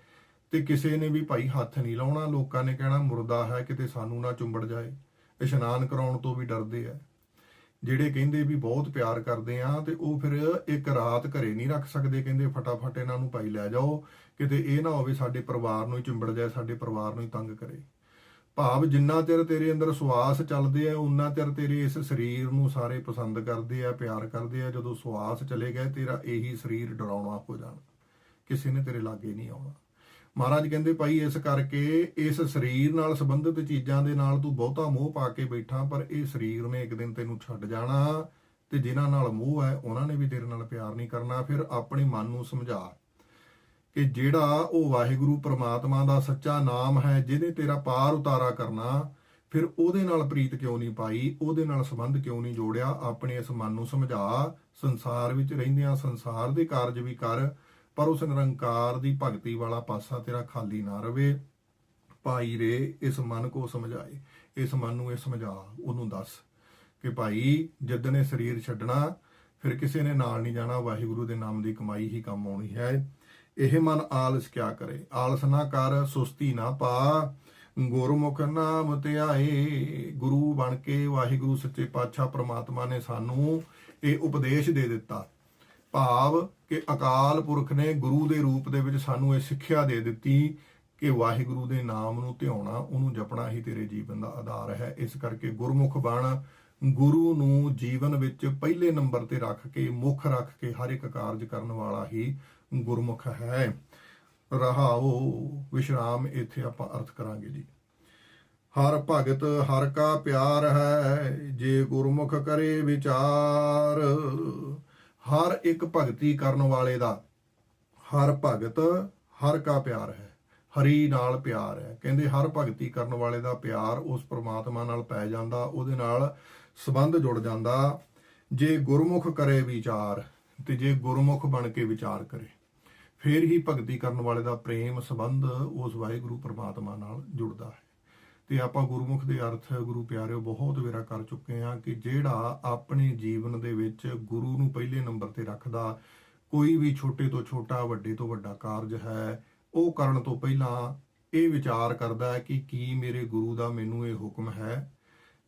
Speaker 1: ਤੇ ਕਿਸੇ ਨੇ ਵੀ ਭਾਈ ਹੱਥ ਨਹੀਂ ਲਾਉਣਾ, ਲੋਕਾਂ ਨੇ ਕਹਿਣਾ, ਮੁਰਦਾ ਹੈ ਕਿਤੇ ਸਾਨੂੰ ਨਾ ਚੁੰਬੜ ਜਾਏ। ਇਸ਼ਨਾਨ ਕਰਾਉਣ ਤੋਂ ਵੀ ਡਰਦੇ ਆ। ਜਿਹੜੇ ਕਹਿੰਦੇ ਵੀ ਬਹੁਤ ਪਿਆਰ ਕਰਦੇ ਆ ਤੇ ਉਹ ਫਿਰ ਇੱਕ ਰਾਤ ਘਰੇ ਨਹੀਂ ਰੱਖ ਸਕਦੇ, ਕਹਿੰਦੇ ਫਟਾਫਟ ਇਹਨਾਂ ਨੂੰ ਭਾਈ ਲੈ ਜਾਓ, ਕਿਤੇ ਇਹ ਨਾ ਹੋਵੇ ਸਾਡੇ ਪਰਿਵਾਰ ਨੂੰ ਹੀ ਚੁੰਬੜ ਜਾਏ, ਸਾਡੇ ਪਰਿਵਾਰ ਨੂੰ ਹੀ ਤੰਗ ਕਰੇ। ਭਾਵ ਜਿੰਨਾ ਚਿਰ ਤੇਰੇ ਅੰਦਰ ਸੁਆਸ ਚੱਲਦੇ ਆ, ਉਨਾ ਚਿਰ ਤੇਰੇ ਇਸ ਸਰੀਰ ਨੂੰ ਸਾਰੇ ਪਸੰਦ ਕਰਦੇ ਆ, ਪਿਆਰ ਕਰਦੇ ਆ, ਜਦੋਂ ਸੁਆਸ ਚਲੇ ਗਏ, ਤੇਰਾ ਇਹੀ ਸਰੀਰ ਡਰਾਉਣਾ ਹੋ ਜਾਣਾ। ਕਿਸੇ ਨੇ ਤੇਰੇ ਲਾਗੇ ਨਹੀਂ ਆਉਣਾ। ਮਹਾਰਾਜ ਕਹਿੰਦੇ, ਭਾਈ, ਇਸ ਕਰਕੇ ਇਸ ਸਰੀਰ ਨਾਲ ਸੰਬੰਧਿਤ ਚੀਜ਼ਾਂ ਦੇ ਨਾਲ ਤੂੰ ਬਹੁਤਾ ਮੋਹ ਪਾ ਕੇ ਬੈਠਾ, ਪਰ ਇਹ ਸਰੀਰ ਨੇ ਇੱਕ ਦਿਨ ਤੈਨੂੰ ਛੱਡ ਜਾਣਾ ਤੇ ਜਿਨ੍ਹਾਂ ਨਾਲ ਮੋਹ ਹੈ ਉਹਨਾਂ ਨੇ ਵੀ ਤੇਰੇ ਨਾਲ ਪਿਆਰ ਨਹੀਂ ਕਰਨਾ। ਫਿਰ ਆਪਣੇ ਮਨ ਨੂੰ ਸਮਝਾ ਕਿ ਜਿਹੜਾ ਉਹ ਵਾਹਿਗੁਰੂ ਪ੍ਰਮਾਤਮਾ ਦਾ ਸੱਚਾ ਨਾਮ ਹੈ, ਜਿਹਨੇ ਤੇਰਾ ਪਾਰ ਉਤਾਰਾ ਕਰਨਾ, ਫਿਰ ਉਹਦੇ ਨਾਲ ਪ੍ਰੀਤ ਕਿਉਂ ਨਹੀਂ ਪਾਈ? ਉਹਦੇ ਨਾਲ ਸੰਬੰਧ ਕਿਉਂ ਨਹੀਂ ਜੋੜਿਆ? ਆਪਣੇ ਇਸ ਮਨ ਨੂੰ ਸਮਝਾ। ਸੰਸਾਰ ਵਿੱਚ ਰਹਿੰਦਿਆਂ ਸੰਸਾਰ ਦੇ ਕਾਰਜ ਵੀ ਕਰ, ਪਰ ਉਸ ਨਿਰੰਕਾਰ ਦੀ ਭਗਤੀ ਵਾਲਾ ਪਾਸਾ ਤੇਰਾ ਖਾਲੀ ਨਾ ਰਵੇ। ਭਾਈ ਰੇ, ਇਸ ਮਨ ਕੋ ਸਮਝਾਏ। ਇਸ ਮਨ ਨੂੰ ਇਹ ਸਮਝਾ, ਉਹਨੂੰ ਦੱਸ ਕਿ ਭਾਈ, ਜਦੋਂ ਇਹ ਸਰੀਰ ਛੱਡਣਾ, ਫਿਰ ਕਿਸੇ ਨੇ ਨਾਲ ਨਹੀਂ ਜਾਣਾ। ਵਾਹਿਗੁਰੂ ਦੇ ਨਾਮ ਦੀ ਕਮਾਈ ਹੀ ਕੰਮ ਆਉਣੀ ਹੈ। ਇਹ ਮਨ ਆਲਸ ਕਿਆ ਕਰੇ? ਆਲਸ ਨਾ ਕਰ, ਸੁਸਤੀ ਨਾ ਪਾ। ਗੁਰਮੁਖ ਨਾਮ ਧਿਆਏ, ਗੁਰੂ ਬਣ ਕੇ ਵਾਹਿਗੁਰੂ ਸੱਚੇ ਪਾਤਸ਼ਾਹ ਪ੍ਰਮਾਤਮਾ ਨੇ ਸਾਨੂੰ ਇਹ ਉਪਦੇਸ਼ ਦੇ ਦਿੱਤਾ। ਭਾਵ ਕਿ ਅਕਾਲ ਪੁਰਖ ਨੇ ਗੁਰੂ ਦੇ ਰੂਪ ਦੇ ਵਿੱਚ ਸਾਨੂੰ ਇਹ ਸਿੱਖਿਆ ਦੇ ਦਿੱਤੀ ਕਿ ਵਾਹਿਗੁਰੂ ਦੇ ਨਾਮ ਨੂੰ ਧਿਆਉਣਾ, ਉਹਨੂੰ ਜਪਣਾ ਹੀ ਤੇਰੇ ਜੀਵਨ ਦਾ ਆਧਾਰ ਹੈ। ਇਸ ਕਰਕੇ ਗੁਰਮੁਖ ਬਣ, ਗੁਰੂ ਨੂੰ ਜੀਵਨ ਵਿੱਚ ਪਹਿਲੇ ਨੰਬਰ ਤੇ ਰੱਖ ਕੇ, ਮੁੱਖ ਰੱਖ ਕੇ ਹਰ ਇੱਕ ਕਾਰਜ ਕਰਨ ਵਾਲਾ ਹੀ ਗੁਰਮੁਖ ਹੈ। ਰਹਾਓ, ਵਿਸ਼ਰਾਮ ਇੱਥੇ ਆਪਾਂ ਅਰਥ ਕਰਾਂਗੇ ਜੀ। ਹਰ ਭਗਤ, ਹਰ ਕਾ ਪਿਆਰ ਹੈ, ਜੇ ਗੁਰਮੁਖ ਕਰੇ ਵਿਚਾਰ, ਹਰ ਇੱਕ ਭਗਤੀ ਕਰਨ ਵਾਲੇ ਦਾ ਹਰ ਭਗਤ, ਹਰ ਕਾ ਪਿਆਰ ਹੈ, ਹਰੀ ਨਾਲ ਪਿਆਰ ਹੈ। ਕਹਿੰਦੇ ਹਰ ਭਗਤੀ ਕਰਨ ਵਾਲੇ ਦਾ ਪਿਆਰ ਉਸ ਪ੍ਰਮਾਤਮਾ ਨਾਲ ਪੈ ਜਾਂਦਾ, ਉਹਦੇ ਨਾਲ ਸੰਬੰਧ ਜੁੜ ਜਾਂਦਾ। ਜੇ ਗੁਰਮੁਖ ਕਰੇ ਵਿਚਾਰ, ਤੇ ਜੇ ਗੁਰਮੁਖ ਬਣ ਕੇ ਵਿਚਾਰ ਕਰੇ। ਫਿਰ ਹੀ ਭਗਤੀ ਕਰਨ ਵਾਲੇ ਦਾ ਪ੍ਰੇਮ ਸੰਬੰਧ ਉਸ ਵਾਹਿਗੁਰੂ ਪ੍ਰਮਾਤਮਾ ਨਾਲ ਜੁੜਦਾ ਹੈ। ਤੇ ਆਪਾਂ ਗੁਰਮੁਖ ਦੇ ਅਰਥ, ਗੁਰੂ ਪਿਆਰਿਓ, ਬਹੁਤ ਵੇਰਾ ਕਰ ਚੁੱਕੇ ਹਾਂ ਕਿ ਜਿਹੜਾ ਆਪਣੇ ਜੀਵਨ ਦੇ ਵਿੱਚ ਗੁਰੂ ਨੂੰ ਪਹਿਲੇ ਨੰਬਰ ਤੇ ਰੱਖਦਾ, ਕੋਈ ਵੀ ਛੋਟੇ ਤੋਂ ਛੋਟਾ, ਵੱਡੇ ਤੋਂ ਵੱਡਾ ਕਾਰਜ ਹੈ, ਉਹ ਕਰਨ ਤੋਂ ਪਹਿਲਾਂ ਇਹ ਵਿਚਾਰ ਕਰਦਾ ਹੈ ਕਿ ਕੀ ਮੇਰੇ ਗੁਰੂ ਦਾ ਮੈਨੂੰ ਇਹ ਹੁਕਮ ਹੈ?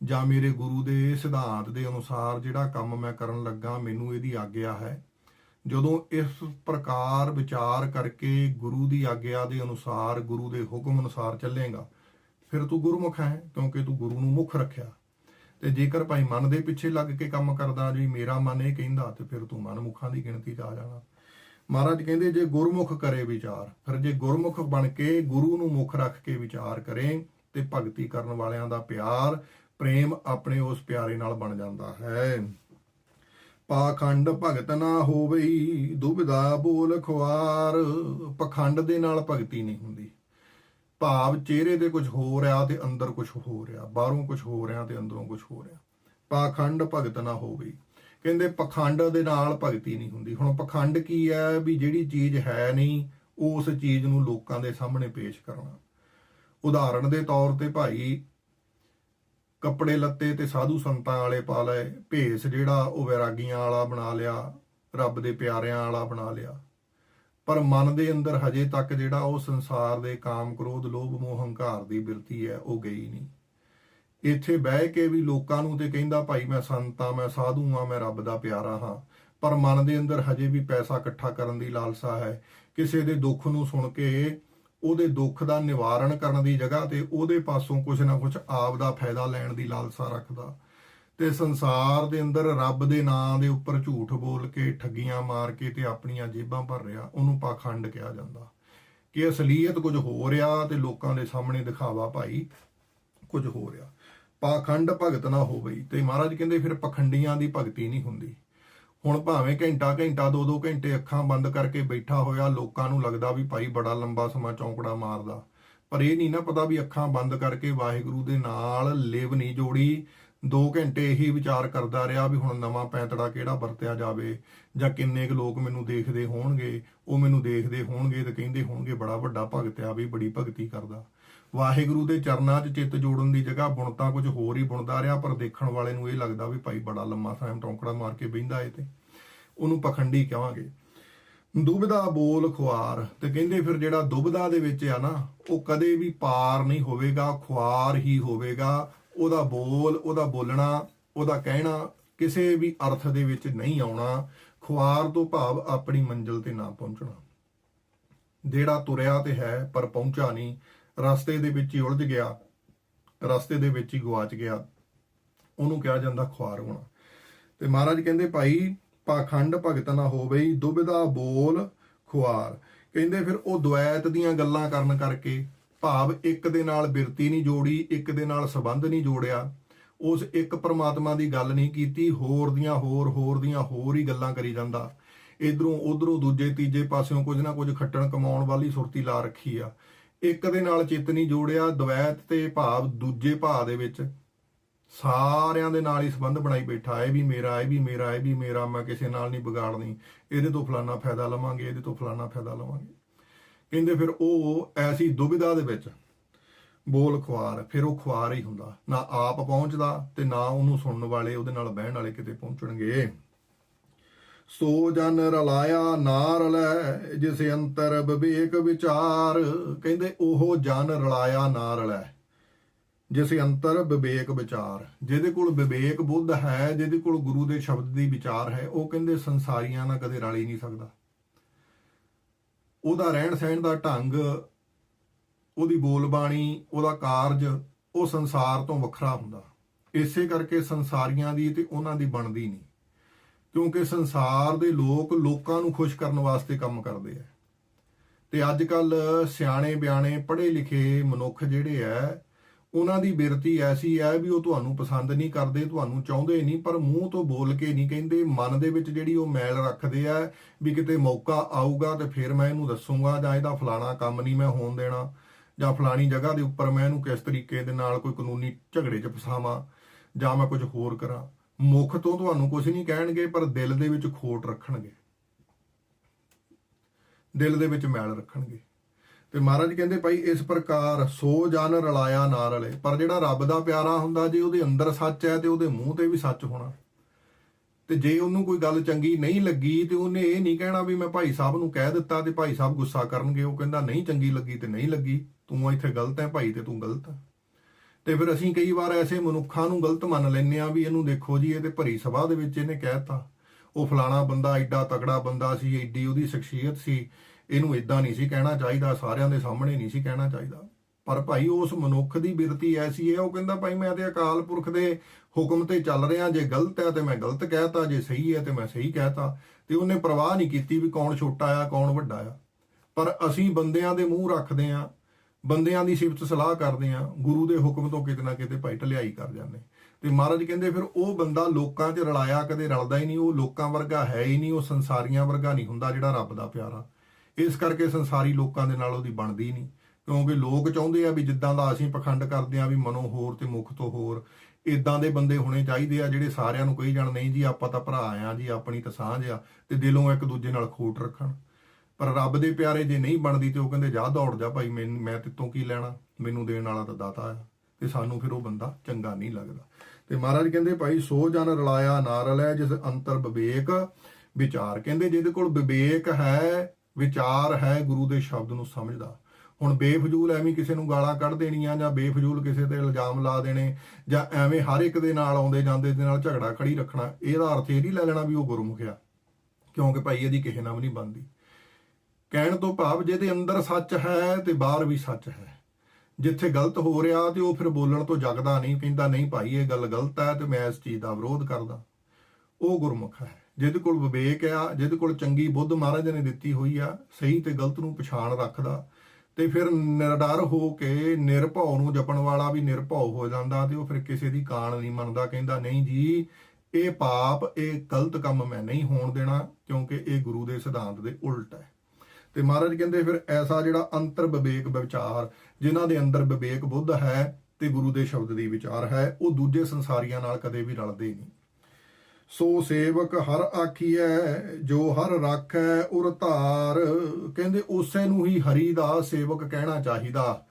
Speaker 1: ਜਾਂ ਮੇਰੇ ਗੁਰੂ ਦੇ ਸਿਧਾਂਤ ਦੇ ਅਨੁਸਾਰ ਜਿਹੜਾ ਕੰਮ ਮੈਂ ਕਰਨ ਲੱਗਾ, ਮੈਨੂੰ ਇਹਦੀ ਆਗਿਆ ਹੈ? ਜਦੋਂ ਇਸ ਪ੍ਰਕਾਰ ਵਿਚਾਰ ਕਰਕੇ ਗੁਰੂ ਦੀ ਆਗਿਆ ਦੇ ਅਨੁਸਾਰ, ਗੁਰੂ ਦੇ ਹੁਕਮ ਅਨੁਸਾਰ ਚੱਲੇਗਾ, ਫਿਰ ਤੂੰ ਗੁਰਮੁਖ ਹੈ, ਕਿਉਂਕਿ ਤੂੰ ਗੁਰੂ ਨੂੰ ਮੁੱਖ ਰੱਖਿਆ। ਤੇ ਜੇਕਰ ਭਾਈ ਮਨ ਦੇ ਪਿੱਛੇ ਲੱਗ ਕੇ ਕੰਮ ਕਰਦਾ, ਜੀ ਮੇਰਾ ਮਨ ਇਹ ਕਹਿੰਦਾ, ਤੇ ਫਿਰ ਤੂੰ ਮਨਮੁਖਾਂ ਦੀ ਗਿਣਤੀ 'ਚ ਆ ਜਾਣਾ। ਮਹਾਰਾਜ ਕਹਿੰਦੇ, ਜੇ ਗੁਰਮੁਖ ਕਰੇ ਵਿਚਾਰ, ਫਿਰ ਜੇ ਗੁਰਮੁਖ ਬਣ ਕੇ ਗੁਰੂ ਨੂੰ ਮੁੱਖ ਰੱਖ ਕੇ ਵਿਚਾਰ ਕਰੇ, ਤੇ ਭਗਤੀ ਕਰਨ ਵਾਲਿਆਂ ਦਾ ਪਿਆਰ, ਪ੍ਰੇਮ ਆਪਣੇ ਉਸ ਪਿਆਰੇ ਨਾਲ ਬਣ ਜਾਂਦਾ ਹੈ। ਪਾਖੰਡ ਭਗਤ ਨਾ ਹੋਵਈ ਦੁਬਿਧਾ ਬੋਲ ਖੁਆਰ। ਪਖੰਡ ਦੇ ਨਾਲ ਭਗਤੀ ਨਹੀਂ ਹੁੰਦੀ। ਭਾਵ ਚਿਹਰੇ ਤੇ ਕੁਝ ਹੋ ਰਿਹਾ ਤੇ ਅੰਦਰ ਕੁਝ ਹੋ ਰਿਹਾ, ਬਾਹਰੋਂ ਕੁਝ ਹੋ ਰਿਹਾ ਤੇ ਅੰਦਰੋਂ ਕੁਝ ਹੋ ਰਿਹਾ। ਪਾਖੰਡ ਭਗਤ ਨਾ ਹੋਵਈ। ਕਹਿੰਦੇ ਪਖੰਡ ਦੇ ਨਾਲ ਭਗਤੀ ਨਹੀਂ ਹੁੰਦੀ। ਹੁਣ ਪਖੰਡ ਕੀ ਹੈ ਵੀ ਜਿਹੜੀ ਚੀਜ਼ ਹੈ ਨਹੀਂ, ਉਸ ਚੀਜ਼ ਨੂੰ ਲੋਕਾਂ ਦੇ ਸਾਹਮਣੇ ਪੇਸ਼ ਕਰਨਾ। ਉਦਾਹਰਣ ਦੇ ਤੌਰ ਤੇ ਭਾਈ ਕੱਪੜੇ ਲੱਤੇ ਤੇ ਸਾਧੂ ਸੰਤਾਂ ਵਾਲੇ ਪਾ ਲਏ, ਭੇਸ ਜਿਹੜਾ ਉਹ ਵੈਰਾਗੀਆਂ ਵਾਲਾ ਬਣਾ ਲਿਆ, ਰੱਬ ਦੇ ਪਿਆਰਿਆਂ ਵਾਲਾ ਬਣਾ ਲਿਆ। ਪਰ ਮਨ ਦੇ ਅੰਦਰ ਹਜੇ ਤੱਕ ਜਿਹੜਾ ਉਹ ਸੰਸਾਰ ਦੇ ਕਾਮ ਕ੍ਰੋਧ, ਲੋਭ, ਮੋਹ, ਹੰਕਾਰ ਦੀ ਬਿਰਤੀ ਹੈ, ਉਹ ਗਈ ਨਹੀਂ। ਇੱਥੇ ਬਹਿ ਕੇ ਵੀ ਲੋਕਾਂ ਨੂੰ ਤੇ ਕਹਿੰਦਾ, ਭਾਈ ਮੈਂ ਸੰਤ ਆ ਮੈਂ ਸਾਧੂ ਆ ਮੈਂ ਰੱਬ ਦਾ ਪਿਆਰਾ ਹਾਂ। ਪਰ ਮਨ ਦੇ ਅੰਦਰ ਹਜੇ ਵੀ ਪੈਸਾ ਇਕੱਠਾ ਕਰਨ ਦੀ ਲਾਲਸਾ ਹੈ। ਕਿਸੇ ਦੇ ਦੁੱਖ ਨੂੰ ਸੁਣ ਕੇ ਉਹਦੇ ਦੁੱਖ ਦਾ ਨਿਵਾਰਨ ਕਰਨ ਦੀ ਜਗ੍ਹਾ ਤੇ ਉਹਦੇ ਪਾਸੋਂ ਕੁਝ ਨਾ ਕੁਝ ਆਪ ਦਾ ਫਾਇਦਾ ਲੈਣ ਦੀ ਲਾਲਸਾ ਰੱਖਦਾ। ਤੇ ਸੰਸਾਰ ਦੇ ਅੰਦਰ ਰੱਬ ਦੇ ਨਾਂ ਦੇ ਉੱਪਰ ਝੂਠ ਬੋਲ ਕੇ ਠੱਗੀਆਂ ਮਾਰ ਕੇ ਤੇ ਆਪਣੀਆਂ ਜੇਬਾਂ ਭਰ ਰਿਹਾ, ਉਹਨੂੰ ਪਾਖੰਡ ਕਿਹਾ ਜਾਂਦਾ। ਕਿ ਅਸਲੀਅਤ ਕੁਝ ਹੋ ਰਿਹਾ ਤੇ ਲੋਕਾਂ ਦੇ ਸਾਹਮਣੇ ਦਿਖਾਵਾ ਭਾਈ ਕੁਝ ਹੋ ਰਿਹਾ। ਪਾਖੰਡ ਭਗਤ ਨਾ ਹੋਵੇ ਤੇ ਮਹਾਰਾਜ ਕਹਿੰਦੇ ਫਿਰ ਪਖੰਡੀਆਂ ਦੀ ਭਗਤੀ ਨਹੀਂ ਹੁੰਦੀ। ਹੁਣ ਭਾਵੇਂ ਘੰਟਾ ਘੰਟਾ ਦੋ ਦੋ ਘੰਟੇ ਅੱਖਾਂ ਬੰਦ ਕਰਕੇ ਬੈਠਾ ਹੋਇਆ ਲੋਕਾਂ ਨੂੰ ਲੱਗਦਾ ਵੀ ਭਾਈ ਬੜਾ ਲੰਬਾ ਸਮਾਂ ਚੌਂਕੜਾ ਮਾਰਦਾ। ਪਰ ਇਹ ਨਹੀਂ ਨਾ ਪਤਾ ਵੀ ਅੱਖਾਂ ਬੰਦ ਕਰਕੇ ਵਾਹਿਗੁਰੂ ਦੇ ਨਾਲ ਲਿਵ ਨਹੀਂ ਜੋੜੀ। 2 ਘੰਟੇ ਇਹੀ ਵਿਚਾਰ ਕਰਦਾ ਰਿਹਾ ਵੀ ਹੁਣ ਨਵਾਂ ਪੈਂਤੜਾ ਕਿਹੜਾ ਵਰਤਿਆ ਜਾਵੇ ਜਾਂ ਕਿੰਨੇ ਕੁ ਲੋਕ ਮੈਨੂੰ ਦੇਖਦੇ ਹੋਣਗੇ, ਉਹ ਮੈਨੂੰ ਦੇਖਦੇ ਹੋਣਗੇ ਤੇ ਕਹਿੰਦੇ ਹੋਣਗੇ ਬੜਾ ਵੱਡਾ ਭਗਤ ਆ ਵੀ ਬੜੀ ਭਗਤੀ ਕਰਦਾ। ਵਾਹਿਗੁਰੂ ਦੇ ਚਰਨਾਂ 'ਚ ਚਿੱਤ ਜੋੜਨ ਦੀ ਜਗ੍ਹਾ ਬੁਣਤਾ ਕੁਝ ਹੋਰ ਹੀ ਬੁਣਦਾ ਰਿਹਾ, ਪਰ ਦੇਖਣ ਵਾਲੇ ਨੂੰ ਇਹ ਲੱਗਦਾ ਵੀ ਭਾਈ ਬੜਾ ਲੰਮਾ ਟਾਈਮ ਟੌਂਕੜਾ ਮਾਰ ਕੇ ਬਹਿੰਦਾ ਏ ਤੇ। ਉਹਨੂੰ ਪਖੰਡੀ ਕਹਾਂਗੇ। ਦੁਬਦਾ ਬੋਲ ਖੁਆਰ ਤੇ ਕਹਿੰਦੇ ਫਿਰ ਜਿਹੜਾ ਦੁਬਦਾ ਦੇ ਵਿੱਚ ਆ ਨਾ, ਉਹ ਕਦੇ ਵੀ ਪਾਰ ਨਹੀਂ ਹੋਵੇਗਾ, ਖੁਆਰ ਹੀ ਹੋਵੇਗਾ। ਉਹਦਾ ਬੋਲ, ਉਹਦਾ ਬੋਲਣਾ, ਉਹਦਾ ਕਹਿਣਾ, ਕਿਸੇ ਵੀ ਅਰਥ ਦੇ ਵਿੱਚ ਨਹੀਂ ਆਉਣਾ, ਖੁਆਰ ਤੋਂ ਭਾਵ ਆਪਣੀ ਮੰਜ਼ਿਲ ਤੇ ਨਾ ਪਹੁੰਚਣਾ। ਜਿਹੜਾ ਤੁਰਿਆ ਤੇ ਹੈ ਪਰ ਪਹੁੰਚਾ ਨਹੀਂ, ਰਸਤੇ ਦੇ ਵਿੱਚ ਹੀ ਉਲਝ ਗਿਆ, ਰਸਤੇ ਦੇ ਵਿੱਚ ਹੀ ਗਵਾਚ ਗਿਆ, ਉਹਨੂੰ ਕਿਹਾ ਜਾਂਦਾ ਖੁਆਰ ਹੋਣਾ। ਤੇ ਮਹਾਰਾਜ ਕਹਿੰਦੇ, ਭਾਈ, ਪਾਖੰਡ ਭਗਤ ਨਾ ਹੋਵੇ, ਦੁਬਿਧਾ ਬੋਲ, ਖੁਆਰ। ਕਹਿੰਦੇ ਫਿਰ ਉਹ ਦੁਐਤ ਦੀਆਂ ਗੱਲਾਂ ਕਰਨ ਕਰਕੇ ਭਾਵ ਇੱਕ ਦੇ ਨਾਲ ਬਿਰਤੀ ਨਹੀਂ ਜੋੜੀ, ਇੱਕ ਦੇ ਨਾਲ ਸੰਬੰਧ ਨਹੀਂ ਜੋੜਿਆ। ਉਸ ਇੱਕ ਪਰਮਾਤਮਾ ਦੀ ਗੱਲ ਨਹੀਂ ਕੀਤੀ, ਹੋਰ ਦੀਆਂ ਹੋਰ ਹੋਰ ਦੀਆਂ ਹੋਰ ਹੀ ਗੱਲਾਂ ਕਰੀ ਜਾਂਦਾ। ਇਧਰੋਂ ਉਧਰੋਂ ਦੂਜੇ, ਤੀਜੇ ਪਾਸਿਓਂ ਕੁਝ ਨਾ ਕੁਝ ਖੱਟਣ ਕਮਾਉਣ ਵਾਲੀ ਸੁਰਤੀ ਲਾ ਰੱਖੀ ਆ। ਇੱਕ ਦੇ ਨਾਲ ਚਿੱਤ ਨਹੀਂ ਜੋੜਿਆ, ਦਵੈਤ ਤੇ ਭਾਵ ਦੂਜੇ ਭਾਅ ਦੇ ਵਿੱਚ ਸਾਰਿਆਂ ਦੇ ਨਾਲ ਹੀ ਸੰਬੰਧ ਬਣਾਈ ਬੈਠਾ। ਇਹ ਵੀ ਮੇਰਾ, ਇਹ ਵੀ ਮੇਰਾ, ਇਹ ਵੀ ਮੇਰਾ, ਮੈਂ ਕਿਸੇ ਨਾਲ ਨਹੀਂ ਵਿਗਾੜਨੀ। ਇਹਦੇ ਤੋਂ ਫਲਾਨਾ ਫਾਇਦਾ ਲਵਾਂਗੇ, ਇਹਦੇ ਤੋਂ ਫਲਾਨਾ ਫਾਇਦਾ ਲਵਾਂਗੇ। ਕਹਿੰਦੇ ਫਿਰ ਉਹ ਐਸੀ ਦੁਬਿਧਾ ਦੇ ਵਿੱਚ ਬੋਲ ਖੁਆਰ, ਫਿਰ ਉਹ ਖੁਆਰ ਹੀ ਹੁੰਦਾ। ਨਾ ਆਪ ਪਹੁੰਚਦਾ ਤੇ ਨਾ ਉਹਨੂੰ ਸੁਣਨ ਵਾਲੇ ਉਹਦੇ ਨਾਲ ਬਹਿਣ ਵਾਲੇ ਕਿਤੇ ਪਹੁੰਚਣਗੇ। ਸੋ ਜਨ ਰਲਾਇਆ ਨਾ ਰਲੈ ਜਿਸ ਅੰਤਰ ਵਿਵੇਕ ਵਿਚਾਰ। ਕਹਿੰਦੇ ਉਹ ਜਨ ਰਲਾਇਆ ਨਾ ਰਲੈ ਜਿਸ ਅੰਤਰ ਵਿਵੇਕ ਵਿਚਾਰ। ਜਿਹਦੇ ਕੋਲ ਵਿਵੇਕ ਬੁੱਧ ਹੈ, ਜਿਹਦੇ ਕੋਲ ਗੁਰੂ ਦੇ ਸ਼ਬਦ ਦੀ ਵਿਚਾਰ ਹੈ, ਉਹ ਕਹਿੰਦੇ ਸੰਸਾਰੀਆਂ ਨਾਲ ਕਦੇ ਰਲ ਹੀ ਨਹੀਂ ਸਕਦਾ। ਉਹਦਾ ਰਹਿਣ ਸਹਿਣ ਦਾ ਢੰਗ, ਉਹਦੀ ਬੋਲਬਾਣੀ ਉਹਦਾ ਕਾਰਜ, ਉਹ ਸੰਸਾਰ ਤੋਂ ਵੱਖਰਾ ਹੁੰਦਾ। ਇਸੇ ਕਰਕੇ ਸੰਸਾਰੀਆਂ ਦੀ ਤੇ ਉਹਨਾਂ ਦੀ ਬਣਦੀ ਨਹੀਂ। ਕਿਉਂਕਿ ਸੰਸਾਰ ਦੇ ਲੋਕ ਲੋਕਾਂ ਨੂੰ ਖੁਸ਼ ਕਰਨ ਵਾਸਤੇ ਕੰਮ ਕਰਦੇ ਆ। ਤੇ ਅੱਜ ਕੱਲ ਸਿਆਣੇ ਬਿਆਣੇ ਪੜ੍ਹੇ ਲਿਖੇ ਮਨੁੱਖ ਜਿਹੜੇ ਆ ਉਹਨਾਂ ਦੀ ਬਿਰਤੀ ਐਸੀ ਹੈ ਵੀ ਉਹ ਤੁਹਾਨੂੰ ਪਸੰਦ ਨਹੀਂ ਕਰਦੇ, ਤੁਹਾਨੂੰ ਚਾਹੁੰਦੇ ਨਹੀਂ, ਪਰ ਮੂੰਹ ਤੋਂ ਬੋਲ ਕੇ ਨਹੀਂ ਕਹਿੰਦੇ। ਮਨ ਦੇ ਵਿੱਚ ਜਿਹੜੀ ਉਹ ਮੈਲ ਰੱਖਦੇ ਆ ਵੀ ਕਿਤੇ ਮੌਕਾ ਆਊਗਾ ਤੇ ਫਿਰ ਮੈਂ ਇਹਨੂੰ ਦੱਸੂਗਾ ਜਾਂ ਇਹਦਾ ਫਲਾਣਾ ਕੰਮ ਨਹੀਂ ਮੈਂ ਹੋਣ ਦੇਣਾ ਜਾਂ ਫਲਾਣੀ ਜਗ੍ਹਾ ਦੇ ਉੱਪਰ ਮੈਂ ਇਹਨੂੰ ਕਿਸ ਤਰੀਕੇ ਦੇ ਨਾਲ ਕੋਈ ਕਾਨੂੰਨੀ ਝਗੜੇ 'ਚ ਫਸਾਵਾਂ ਜਾਂ ਮੈਂ ਕੁਝ ਹੋਰ ਕਰਾਂ। ਮੁਖ ਤੋਂ ਤੁਹਾਨੂੰ ਕੁਝ ਨਹੀਂ ਕਹਿਣਗੇ, ਪਰ ਦਿਲ ਦੇ ਵਿੱਚ ਖੋਟ ਰੱਖਣਗੇ। ਦਿਲ ਦੇ ਵਿੱਚ ਮੈਲ ਰੱਖਣਗੇ। ਤੇ ਮਹਾਰਾਜ ਕਹਿੰਦੇ ਭਾਈ ਇਸ ਪ੍ਰਕਾਰ ਸੋ ਜਨ ਰਲਾਇਆ ਨਾ ਰਲੇ। ਪਰ ਜਿਹੜਾ ਰੱਬ ਦਾ ਪਿਆਰਾ ਹੁੰਦਾ ਜੇ ਉਹਦੇ ਅੰਦਰ ਸੱਚ ਹੈ ਤੇ ਉਹਦੇ ਮੂੰਹ ਤੇ ਵੀ ਸੱਚ ਹੋਣਾ। ਤੇ ਜੇ ਉਹਨੂੰ ਕੋਈ ਗੱਲ ਚੰਗੀ ਨਹੀਂ ਲੱਗੀ ਤੇ ਉਹਨੇ ਇਹ ਨਹੀਂ ਕਹਿਣਾ ਵੀ ਮੈਂ ਭਾਈ ਸਾਹਿਬ ਨੂੰ ਕਹਿ ਦਿੱਤਾ ਤੇ ਭਾਈ ਸਾਹਿਬ ਗੁੱਸਾ ਕਰਨਗੇ। ਉਹ ਕਹਿੰਦਾ ਨਹੀਂ ਚੰਗੀ ਲੱਗੀ ਤੇ ਨਹੀਂ ਲੱਗੀ। ਤੂੰ ਇੱਥੇ ਗਲਤ ਹੈ ਭਾਈ ਤੇ ਤੂੰ ਗਲਤ ਹੈ। ਤੇ ਫਿਰ ਅਸੀਂ ਕਈ ਵਾਰ ਐਸੇ ਮਨੁੱਖਾਂ ਨੂੰ ਗਲਤ ਮੰਨ ਲੈਂਦੇ ਆ ਵੀ ਇਹਨੂੰ ਦੇਖੋ ਜੀ, ਇਹ ਤੇ ਭਰੀ ਸਭਾ ਦੇ ਵਿੱਚ ਇਹਨੇ ਕਹਿਤਾ ਉਹ ਫਲਾਣਾ ਬੰਦਾ, ਐਡਾ ਤਕੜਾ ਬੰਦਾ ਸੀ, ਐਡੀ ਉਹਦੀ ਸ਼ਖਸੀਅਤ ਸੀ। ਇਹਨੂੰ ਇਦਾਂ ਨਹੀਂ ਸੀ ਕਹਿਣਾ ਚਾਹੀਦਾ, ਸਾਰਿਆਂ ਦੇ ਸਾਹਮਣੇ ਨਹੀਂ ਸੀ ਕਹਿਣਾ ਚਾਹੀਦਾ। ਪਰ ਭਾਈ ਉਸ ਮਨੁੱਖ ਦੀ ਬਿਰਤੀ ਐਸੀ ਹੈ, ਉਹ ਕਹਿੰਦਾ ਭਾਈ ਮੈਂ ਤੇ ਅਕਾਲ ਪੁਰਖ ਦੇ ਹੁਕਮ ਤੇ ਚੱਲ ਰਿਹਾ, ਜੇ ਗਲਤ ਹੈ ਤੇ ਮੈਂ ਗਲਤ ਕਹਿਤਾ, ਜੇ ਸਹੀ ਹੈ ਤੇ ਮੈਂ ਸਹੀ ਕਹਿਤਾ। ਤੇ ਉਹਨੇ ਪਰਵਾਹ ਨਹੀਂ ਕੀਤੀ ਵੀ ਕੌਣ ਛੋਟਾ ਆ, ਕੌਣ ਵੱਡਾ ਆ। ਪਰ ਅਸੀਂ ਬੰਦਿਆਂ ਦੇ ਮੂੰਹ ਰੱਖਦੇ ਆ ਬੰਦਿਆਂ ਦੀ ਸਿਫਤ ਸਲਾਹ ਕਰਦੇ ਆ ਗੁਰੂ ਦੇ ਹੁਕਮ ਤੋਂ ਕਿਤੇ ਨਾ ਕਿਤੇ ਭਾਈ ਢਲਿਆਈ ਕਰ ਜਾਂਦੇ। ਤੇ ਮਹਾਰਾਜ ਕਹਿੰਦੇ ਫਿਰ ਉਹ ਬੰਦਾ ਲੋਕਾਂ 'ਚ ਰਲਾਇਆ, ਕਦੇ ਰਲਦਾ ਹੀ ਨਹੀਂ, ਉਹ ਲੋਕਾਂ ਵਰਗਾ ਹੈ ਹੀ ਨਹੀਂ, ਉਹ ਸੰਸਾਰੀਆਂ ਵਰਗਾ ਨਹੀਂ ਹੁੰਦਾ ਜਿਹੜਾ ਰੱਬ ਦਾ ਪਿਆਰਾ। ਇਸ ਕਰਕੇ ਸੰਸਾਰੀ ਲੋਕਾਂ ਦੇ ਨਾਲ ਉਹਦੀ ਬਣਦੀ ਨਹੀਂ। ਕਿਉਂਕਿ ਲੋਕ ਚਾਹੁੰਦੇ ਆ ਵੀ ਜਿੱਦਾਂ ਦਾ ਅਸੀਂ ਪਖੰਡ ਕਰਦੇ ਆ ਵੀ ਮਨੋਂ ਹੋਰ ਤੇ ਮੁਖ ਤੋਂ ਹੋਰ ਇਦਾਂ ਦੇ ਬੰਦੇ ਹੋਣੇ ਚਾਹੀਦੇ ਆ ਜਿਹੜੇ ਸਾਰਿਆਂ ਨੂੰ ਕਹੀ ਜਾਣ, ਨਹੀਂ ਜੀ ਆਪਾਂ ਤਾਂ ਭਰਾ ਆ ਜੀ, ਆਪਣੀ ਤਾਂ ਸਾਂਝ ਆ ਤੇ ਦਿਲੋਂ ਇੱਕ ਦੂਜੇ ਨਾਲ ਖੋਟ ਰੱਖਣ। ਪਰ ਰੱਬ ਦੇ ਪਿਆਰੇ ਜੇ ਨਹੀਂ ਬਣਦੀ ਤੇ ਉਹ ਕਹਿੰਦੇ, ਜਾ ਦੌੜ ਜਾ ਭਾਈ, ਮੈਨੂੰ, ਮੈਂ ਤੇਤੋਂ ਕੀ ਲੈਣਾ? ਮੈਨੂੰ ਦੇਣ ਵਾਲਾ ਤਾਂ ਦਾਤਾ ਆ। ਤੇ ਸਾਨੂੰ ਫਿਰ ਉਹ ਬੰਦਾ ਚੰਗਾ ਨਹੀਂ ਲੱਗਦਾ। ਤੇ ਮਹਾਰਾਜ ਕਹਿੰਦੇ, ਭਾਈ, ਸੋ ਜਨ ਰਲਾਇਆ ਨਾ ਰਲੈ ਜਿਸ ਅੰਤਰ ਵਿਵੇਕ ਵਿਚਾਰ। ਕਹਿੰਦੇ, ਜਿਹਦੇ ਕੋਲ ਵਿਵੇਕ ਹੈ ਵਿਚਾਰ ਹੈ ਗੁਰੂ ਦੇ ਸ਼ਬਦ ਨੂੰ ਸਮਝਦਾ। ਹੁਣ ਬੇਫਜ਼ੂਲ ਐਵੇਂ ਕਿਸੇ ਨੂੰ ਗਾਲਾਂ ਕੱਢ ਦੇਣੀਆਂ ਜਾਂ ਬੇਫਜ਼ੂਲ ਕਿਸੇ ਤੇ ਇਲਜ਼ਾਮ ਲਾ ਦੇਣੇ ਜਾਂ ਐਵੇਂ ਹਰ ਇੱਕ ਦੇ ਨਾਲ ਆਉਂਦੇ ਜਾਂਦੇ ਦੇ ਨਾਲ ਝਗੜਾ ਖੜੀ ਰੱਖਣਾ, ਇਹਦਾ ਅਰਥ ਇਹ ਨਹੀਂ ਲੈ ਲੈਣਾ ਵੀ ਉਹ ਗੁਰਮੁਖ ਆ, ਕਿਉਂਕਿ ਭਾਈ ਇਹਦੀ ਕਿਸੇ ਨਾਲ ਵੀ ਨਹੀਂ ਬਣਦੀ। ਕਹਿਣ ਤੋਂ ਭਾਵ ਜਿਹਦੇ ਅੰਦਰ ਸੱਚ ਹੈ ਤੇ ਬਾਹਰ ਵੀ ਸੱਚ ਹੈ। ਜਿੱਥੇ ਗਲਤ ਹੋ ਰਿਹਾ ਤੇ ਉਹ ਫਿਰ ਬੋਲਣ ਤੋਂ ਜਗਦਾ ਨਹੀਂ, ਕਹਿੰਦਾ, ਨਹੀਂ ਭਾਈ, ਇਹ ਗੱਲ ਗਲਤ ਹੈ ਤੇ ਮੈਂ ਇਸ ਚੀਜ਼ ਦਾ ਵਿਰੋਧ ਕਰਦਾ। ਉਹ ਗੁਰਮੁਖ ਹੈ। ਜਿਹਦੇ ਕੋਲ ਵਿਵੇਕ ਆ ਜਿਹਦੇ ਕੋਲ ਚੰਗੀ ਬੁੱਧ ਮਹਾਰਾਜ ਨੇ ਦਿੱਤੀ ਹੋਈ ਆ, ਸਹੀ ਤੇ ਗਲਤ ਨੂੰ ਪਛਾਣ ਰੱਖਦਾ। ਤੇ ਫਿਰ ਨਿਰਡਰ ਹੋ ਕੇ ਨਿਰਭਉ ਨੂੰ ਜਪਣ ਵਾਲਾ ਵੀ ਨਿਰਭਉ ਹੋ ਜਾਂਦਾ ਤੇ ਉਹ ਫਿਰ ਕਿਸੇ ਦੀ ਕਾਣ ਨਹੀਂ ਮੰਨਦਾ, ਕਹਿੰਦਾ, ਨਹੀਂ ਜੀ, ਇਹ ਪਾਪ, ਇਹ ਗਲਤ ਕੰਮ ਮੈਂ ਨਹੀਂ ਹੋਣ ਦੇਣਾ, ਕਿਉਂਕਿ ਇਹ ਗੁਰੂ ਦੇ ਸਿਧਾਂਤ ਦੇ ਉਲਟ ਹੈ। ਤੇ ਮਹਾਰਾਜ ਕਹਿੰਦੇ, ਫਿਰ ਐਸਾ ਜਿਹੜਾ ਅੰਤਰ ਵਿਵੇਕ ਵਿਚਾਰ, ਜਿਨ੍ਹਾਂ ਦੇ ਅੰਦਰ ਵਿਵੇਕ ਬੁੱਧ ਹੈ ਤੇ ਗੁਰੂ ਦੇ ਸ਼ਬਦ ਦੀ ਵਿਚਾਰ ਹੈ, ਉਹ ਦੂਜੇ ਸੰਸਾਰੀਆਂ ਨਾਲ ਕਦੇ ਵੀ ਰਲਦੇ ਨਹੀਂ। ਸੋ ਸੇਵਕ ਹਰ ਆਖੀਐ, ਜੋ ਹਰ ਰਾਖੈ ਉਰ ਧਾਰ। ਕਹਿੰਦੇ ਉਸੇ ਨੂੰ ਹੀ ਹਰੀ ਦਾ ਸੇਵਕ ਕਹਿਣਾ ਚਾਹੀਦਾ।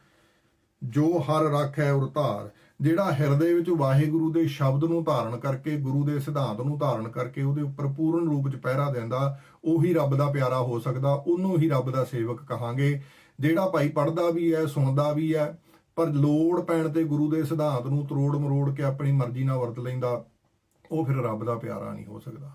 Speaker 1: ਜੋ ਹਰ ਰਾਖੈ ਉਰ ਧਾਰ। ਜਿਹੜਾ ਹਿਰਦੇ ਵਿੱਚ ਵਾਹਿਗੁਰੂ ਦੇ ਸ਼ਬਦ ਨੂੰ ਧਾਰਨ ਕਰਕੇ, ਗੁਰੂ ਦੇ ਸਿਧਾਂਤ ਨੂੰ ਧਾਰਨ ਕਰਕੇ ਉਹਦੇ ਉੱਪਰ ਪੂਰਨ ਰੂਪ ਚ ਪਹਿਰਾ ਦਿੰਦਾ, ਉਹੀ ਰੱਬ ਦਾ ਪਿਆਰਾ ਹੋ ਸਕਦਾ, ਉਹਨੂੰ ਹੀ ਰੱਬ ਦਾ ਸੇਵਕ ਕਹਾਂਗੇ। ਜਿਹੜਾ ਭਾਈ ਪੜਦਾ ਵੀ ਹੈ ਸੁਣਦਾ ਵੀ ਹੈ ਪਰ ਲੋੜ ਪੈਣ ਤੇ ਗੁਰੂ ਦੇ ਸਿਧਾਂਤ ਨੂੰ ਤਰੋੜ ਮਰੋੜ ਕੇ ਆਪਣੀ ਮਰਜ਼ੀ ਨਾਲ ਵਰਤ ਲੈਂਦਾ। ਉਹ ਫਿਰ ਰੱਬ ਦਾ ਪਿਆਰਾ ਨਹੀਂ ਹੋ ਸਕਦਾ।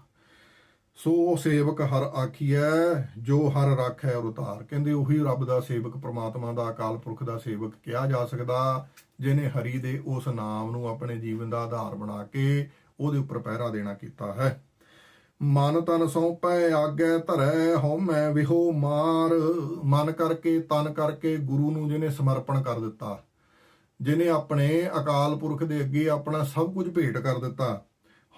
Speaker 1: ਸੋ ਸੇਵਕ ਹਰ ਆਖੀਐ, ਜੋ ਹਰ ਰਾਖੈ ਔਰ ਉਤਾਰ। ਕਹਿੰਦੇ ਉਹੀ ਰੱਬ ਦਾ ਸੇਵਕ, ਪ੍ਰਮਾਤਮਾ ਦਾ, ਅਕਾਲ ਪੁਰਖ ਦਾ ਸੇਵਕ ਕਿਹਾ ਜਾ ਸਕਦਾ ਜਿਨੇ ਹਰੀ ਦੇ ਉਸ ਨਾਮ ਨੂੰ ਆਪਣੇ ਜੀਵਨ ਦਾ ਆਧਾਰ ਬਣਾ ਕੇ ਉਹਦੇ ਉੱਪਰ ਪਹਿਰਾ ਦੇਣਾ ਕੀਤਾ ਹੈ। ਮਨ ਤਨ ਸੌਂਪੈ, ਆਗੇ ਧਰੈ, ਹਉਮੈ ਵਿਹੋ ਮਾਰ। ਮਨ ਕਰਕੇ, ਤਨ ਕਰਕੇ ਗੁਰੂ ਨੂੰ ਜਿਹਨੇ ਸਮਰਪਣ ਕਰ ਦਿੱਤਾ ਜਿਨੇ ਆਪਣੇ ਅਕਾਲ ਪੁਰਖ ਦੇ ਅੱਗੇ ਆਪਣਾ ਸਭ ਕੁਝ ਭੇਟ ਕਰ ਦਿੱਤਾ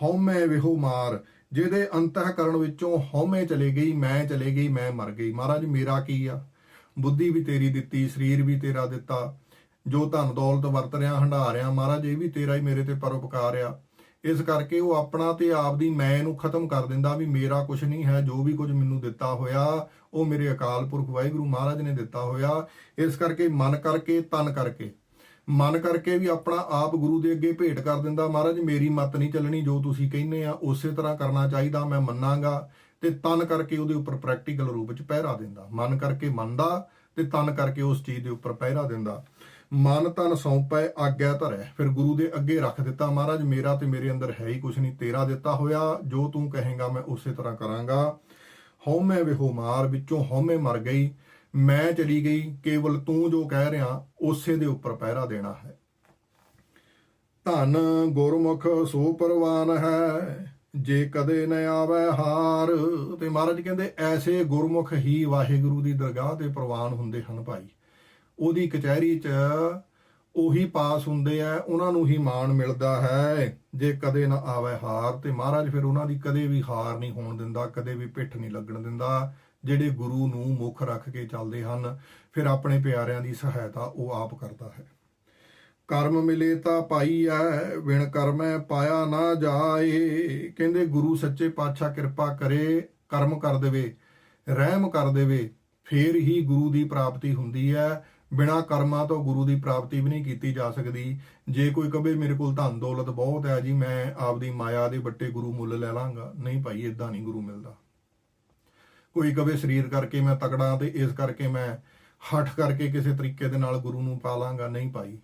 Speaker 1: ਹਉਮੈ ਵਿਹੋ ਮਾਰ, ਜਿਹਦੇ ਅੰਤಃਕਰਣ ਵਿੱਚੋਂ ਹਉਮੈ ਚਲੇ ਗਈ, ਮੈਂ ਚਲੇ ਗਈ, ਮੈਂ ਮਰ ਗਈ। ਮਹਾਰਾਜ, ਮੇਰਾ ਕੀ ਆ? ਬੁੱਧੀ ਵੀ ਤੇਰੀ ਦਿੱਤੀ, ਸਰੀਰ ਵੀ ਤੇਰਾ ਦਿੱਤਾ। ਜੋ ਧਨ ਦੌਲਤ ਵਰਤ ਰਿਆ ਹੰਢਾ ਰਿਆ ਮਹਾਰਾਜ, ਇਹ ਵੀ ਤੇਰਾ ਹੀ ਮੇਰੇ ਤੇ ਪਰਉਪਕਾਰ ਆ। ਇਸ ਕਰਕੇ ਉਹ ਆਪਣਾ ਤੇ ਆਪ ਦੀ ਮੈਂ ਨੂੰ ਖਤਮ ਕਰ ਦਿੰਦਾ ਵੀ ਮੇਰਾ ਕੁਝ ਨਹੀਂ ਹੈ, ਜੋ ਵੀ ਕੁਝ ਮੈਨੂੰ ਦਿੱਤਾ ਹੋਇਆ, ਉਹ ਮੇਰੇ ਅਕਾਲ ਪੁਰਖ ਵਾਹਿਗੁਰੂ ਮਹਾਰਾਜ ਨੇ ਦਿੱਤਾ ਹੋਇਆ। ਇਸ ਕਰਕੇ ਮਨ ਕਰਕੇ, ਤਨ ਕਰਕੇ ਮਨ ਕਰਕੇ ਵੀ ਆਪਣਾ ਆਪ ਗੁਰੂ ਦੇ ਅੱਗੇ ਭੇਟ ਕਰ ਦਿੰਦਾ, ਮਹਾਰਾਜ ਮੇਰੀ ਮਤ ਨਹੀਂ ਚੱਲਣੀ ਜੋ ਤੁਸੀਂ ਕਹਿੰਦੇ ਆ, ਉਸੇ ਤਰ੍ਹਾਂ ਕਰਨਾ ਚਾਹੀਦਾ, ਮੈਂ ਮੰਨਾਂਗਾ ਤੇ ਤਨ ਕਰਕੇ ਉਹਦੇ ਉੱਪਰ ਪ੍ਰੈਕਟੀਕਲ ਰੂਪ ਵਿੱਚ ਪਹਿਰਾ ਦਿੰਦਾ। ਮਨ ਕਰਕੇ ਮੰਨਦਾ ਤੇ ਤਨ ਕਰਕੇ ਉਸ ਚੀਜ਼ ਦੇ ਉੱਪਰ ਪਹਿਰਾ ਦਿੰਦਾ। ਮਨ ਤਨ ਸੌਂਪੈ, ਆਗਿਆ ਧਰੈ, ਫਿਰ ਗੁਰੂ ਦੇ ਅੱਗੇ ਰੱਖ ਦਿੱਤਾ, ਮਹਾਰਾਜ ਮੇਰਾ ਤੇ ਮੇਰੇ ਅੰਦਰ ਹੈ ਹੀ ਕੁਛ ਨਹੀਂ, ਤੇਰਾ ਦਿੱਤਾ ਹੋਇਆ, ਜੋ ਤੂੰ ਕਹੇਗਾ ਮੈਂ ਉਸੇ ਤਰ੍ਹਾਂ ਕਰਾਂਗਾ। ਹਉਮੈ ਵਿਹੋ ਮਾਰ ਵਿੱਚੋਂ ਹਉਮੈ ਮਰ ਗਈ ਮੈਂ ਚਲੀ ਗਈ, ਕੇਵਲ ਤੂੰ ਜੋ ਕਹਿ ਰਿਹਾ, ਉਸੇ ਦੇ ਉੱਪਰ ਪਹਿਰਾ ਦੇਣਾ ਹੈ। ਧਨ ਗੁਰਮੁਖ ਸੋ ਪਰਵਾਨ ਹੈ, ਜੇ ਕਦੇ ਨ ਆਵੇ ਹਾਰ। ਤੇ ਮਹਾਰਾਜ ਕਹਿੰਦੇ, ਐਸੇ ਗੁਰਮੁਖ ਹੀ ਵਾਹਿਗੁਰੂ ਦੀ ਦਰਗਾਹ ਤੇ ਪ੍ਰਵਾਨ ਹੁੰਦੇ ਹਨ ਭਾਈ। ਉਹਦੀ ਕਚਹਿਰੀ 'ਚ ਉਹੀ ਪਾਸ ਹੁੰਦੇ ਆ ਉਹਨਾਂ ਨੂੰ ਹੀ ਮਾਣ ਮਿਲਦਾ ਹੈ, ਜੇ ਕਦੇ ਨਾ ਆਵੇ ਹਾਰ। ਤੇ ਮਹਾਰਾਜ ਫਿਰ ਉਹਨਾਂ ਦੀ ਕਦੇ ਵੀ ਹਾਰ ਨਹੀਂ ਹੋਣ ਦਿੰਦਾ, ਕਦੇ ਵੀ ਪਿੱਠ ਨਹੀਂ ਲੱਗਣ ਦਿੰਦਾ। ਜਿਹੜੇ ਗੁਰੂ ਨੂੰ ਮੁੱਖ ਰੱਖ ਕੇ ਚੱਲਦੇ ਹਨ, ਫਿਰ ਆਪਣੇ ਪਿਆਰਿਆਂ ਦੀ ਸਹਾਇਤਾ ਉਹ ਆਪ ਕਰਦਾ ਹੈ। ਕਰਮ ਮਿਲੇ ਤਾਂ ਪਾਈ ਐ ਵਿਣ ਕਰਮੈ ਪਾਇਆ ਨਾ ਜਾਏ। ਕਹਿੰਦੇ, ਗੁਰੂ ਸੱਚੇ ਪਾਤਸ਼ਾਹ ਕਿਰਪਾ ਕਰੇ, ਕਰਮ ਕਰ ਦੇਵੇ, ਰਹਿਮ ਕਰ ਦੇਵੇ, ਫੇਰ ਹੀ ਗੁਰੂ ਦੀ ਪ੍ਰਾਪਤੀ ਹੁੰਦੀ ਹੈ ਬਿਨਾ ਕਰਮਾਂ ਤੋਂ ਗੁਰੂ ਦੀ ਪ੍ਰਾਪਤੀ ਵੀ ਨਹੀਂ ਕੀਤੀ ਜਾ ਸਕਦੀ। ਜੇ ਕੋਈ ਕਵੇ ਮੇਰੇ ਕੋਲ ਧਨ ਦੌਲਤ ਬਹੁਤ ਹੈ ਜੀ, ਮੈਂ ਆਪਦੀ ਮਾਇਆ ਦੇ ਬੱਟੇ ਗੁਰੂ ਮੁੱਲ ਲੈ ਲਾਂਗਾ। ਨਹੀਂ ਭਾਈ ਇਦਾਂ ਨਹੀਂ ਗੁਰੂ ਮਿਲਦਾ। ਕੋਈ ਕਵੇ ਸਰੀਰ ਕਰਕੇ ਮੈਂ ਤਕੜਾ ਤੇ ਇਸ ਕਰਕੇ ਮੈਂ ਹੱਠ ਕਰਕੇ ਕਿਸੇ ਤਰੀਕੇ ਦੇ ਨਾਲ ਗੁਰੂ ਨੂੰ ਪਾ ਲਾਂਗਾ, ਨਹੀਂ ਪਾਈ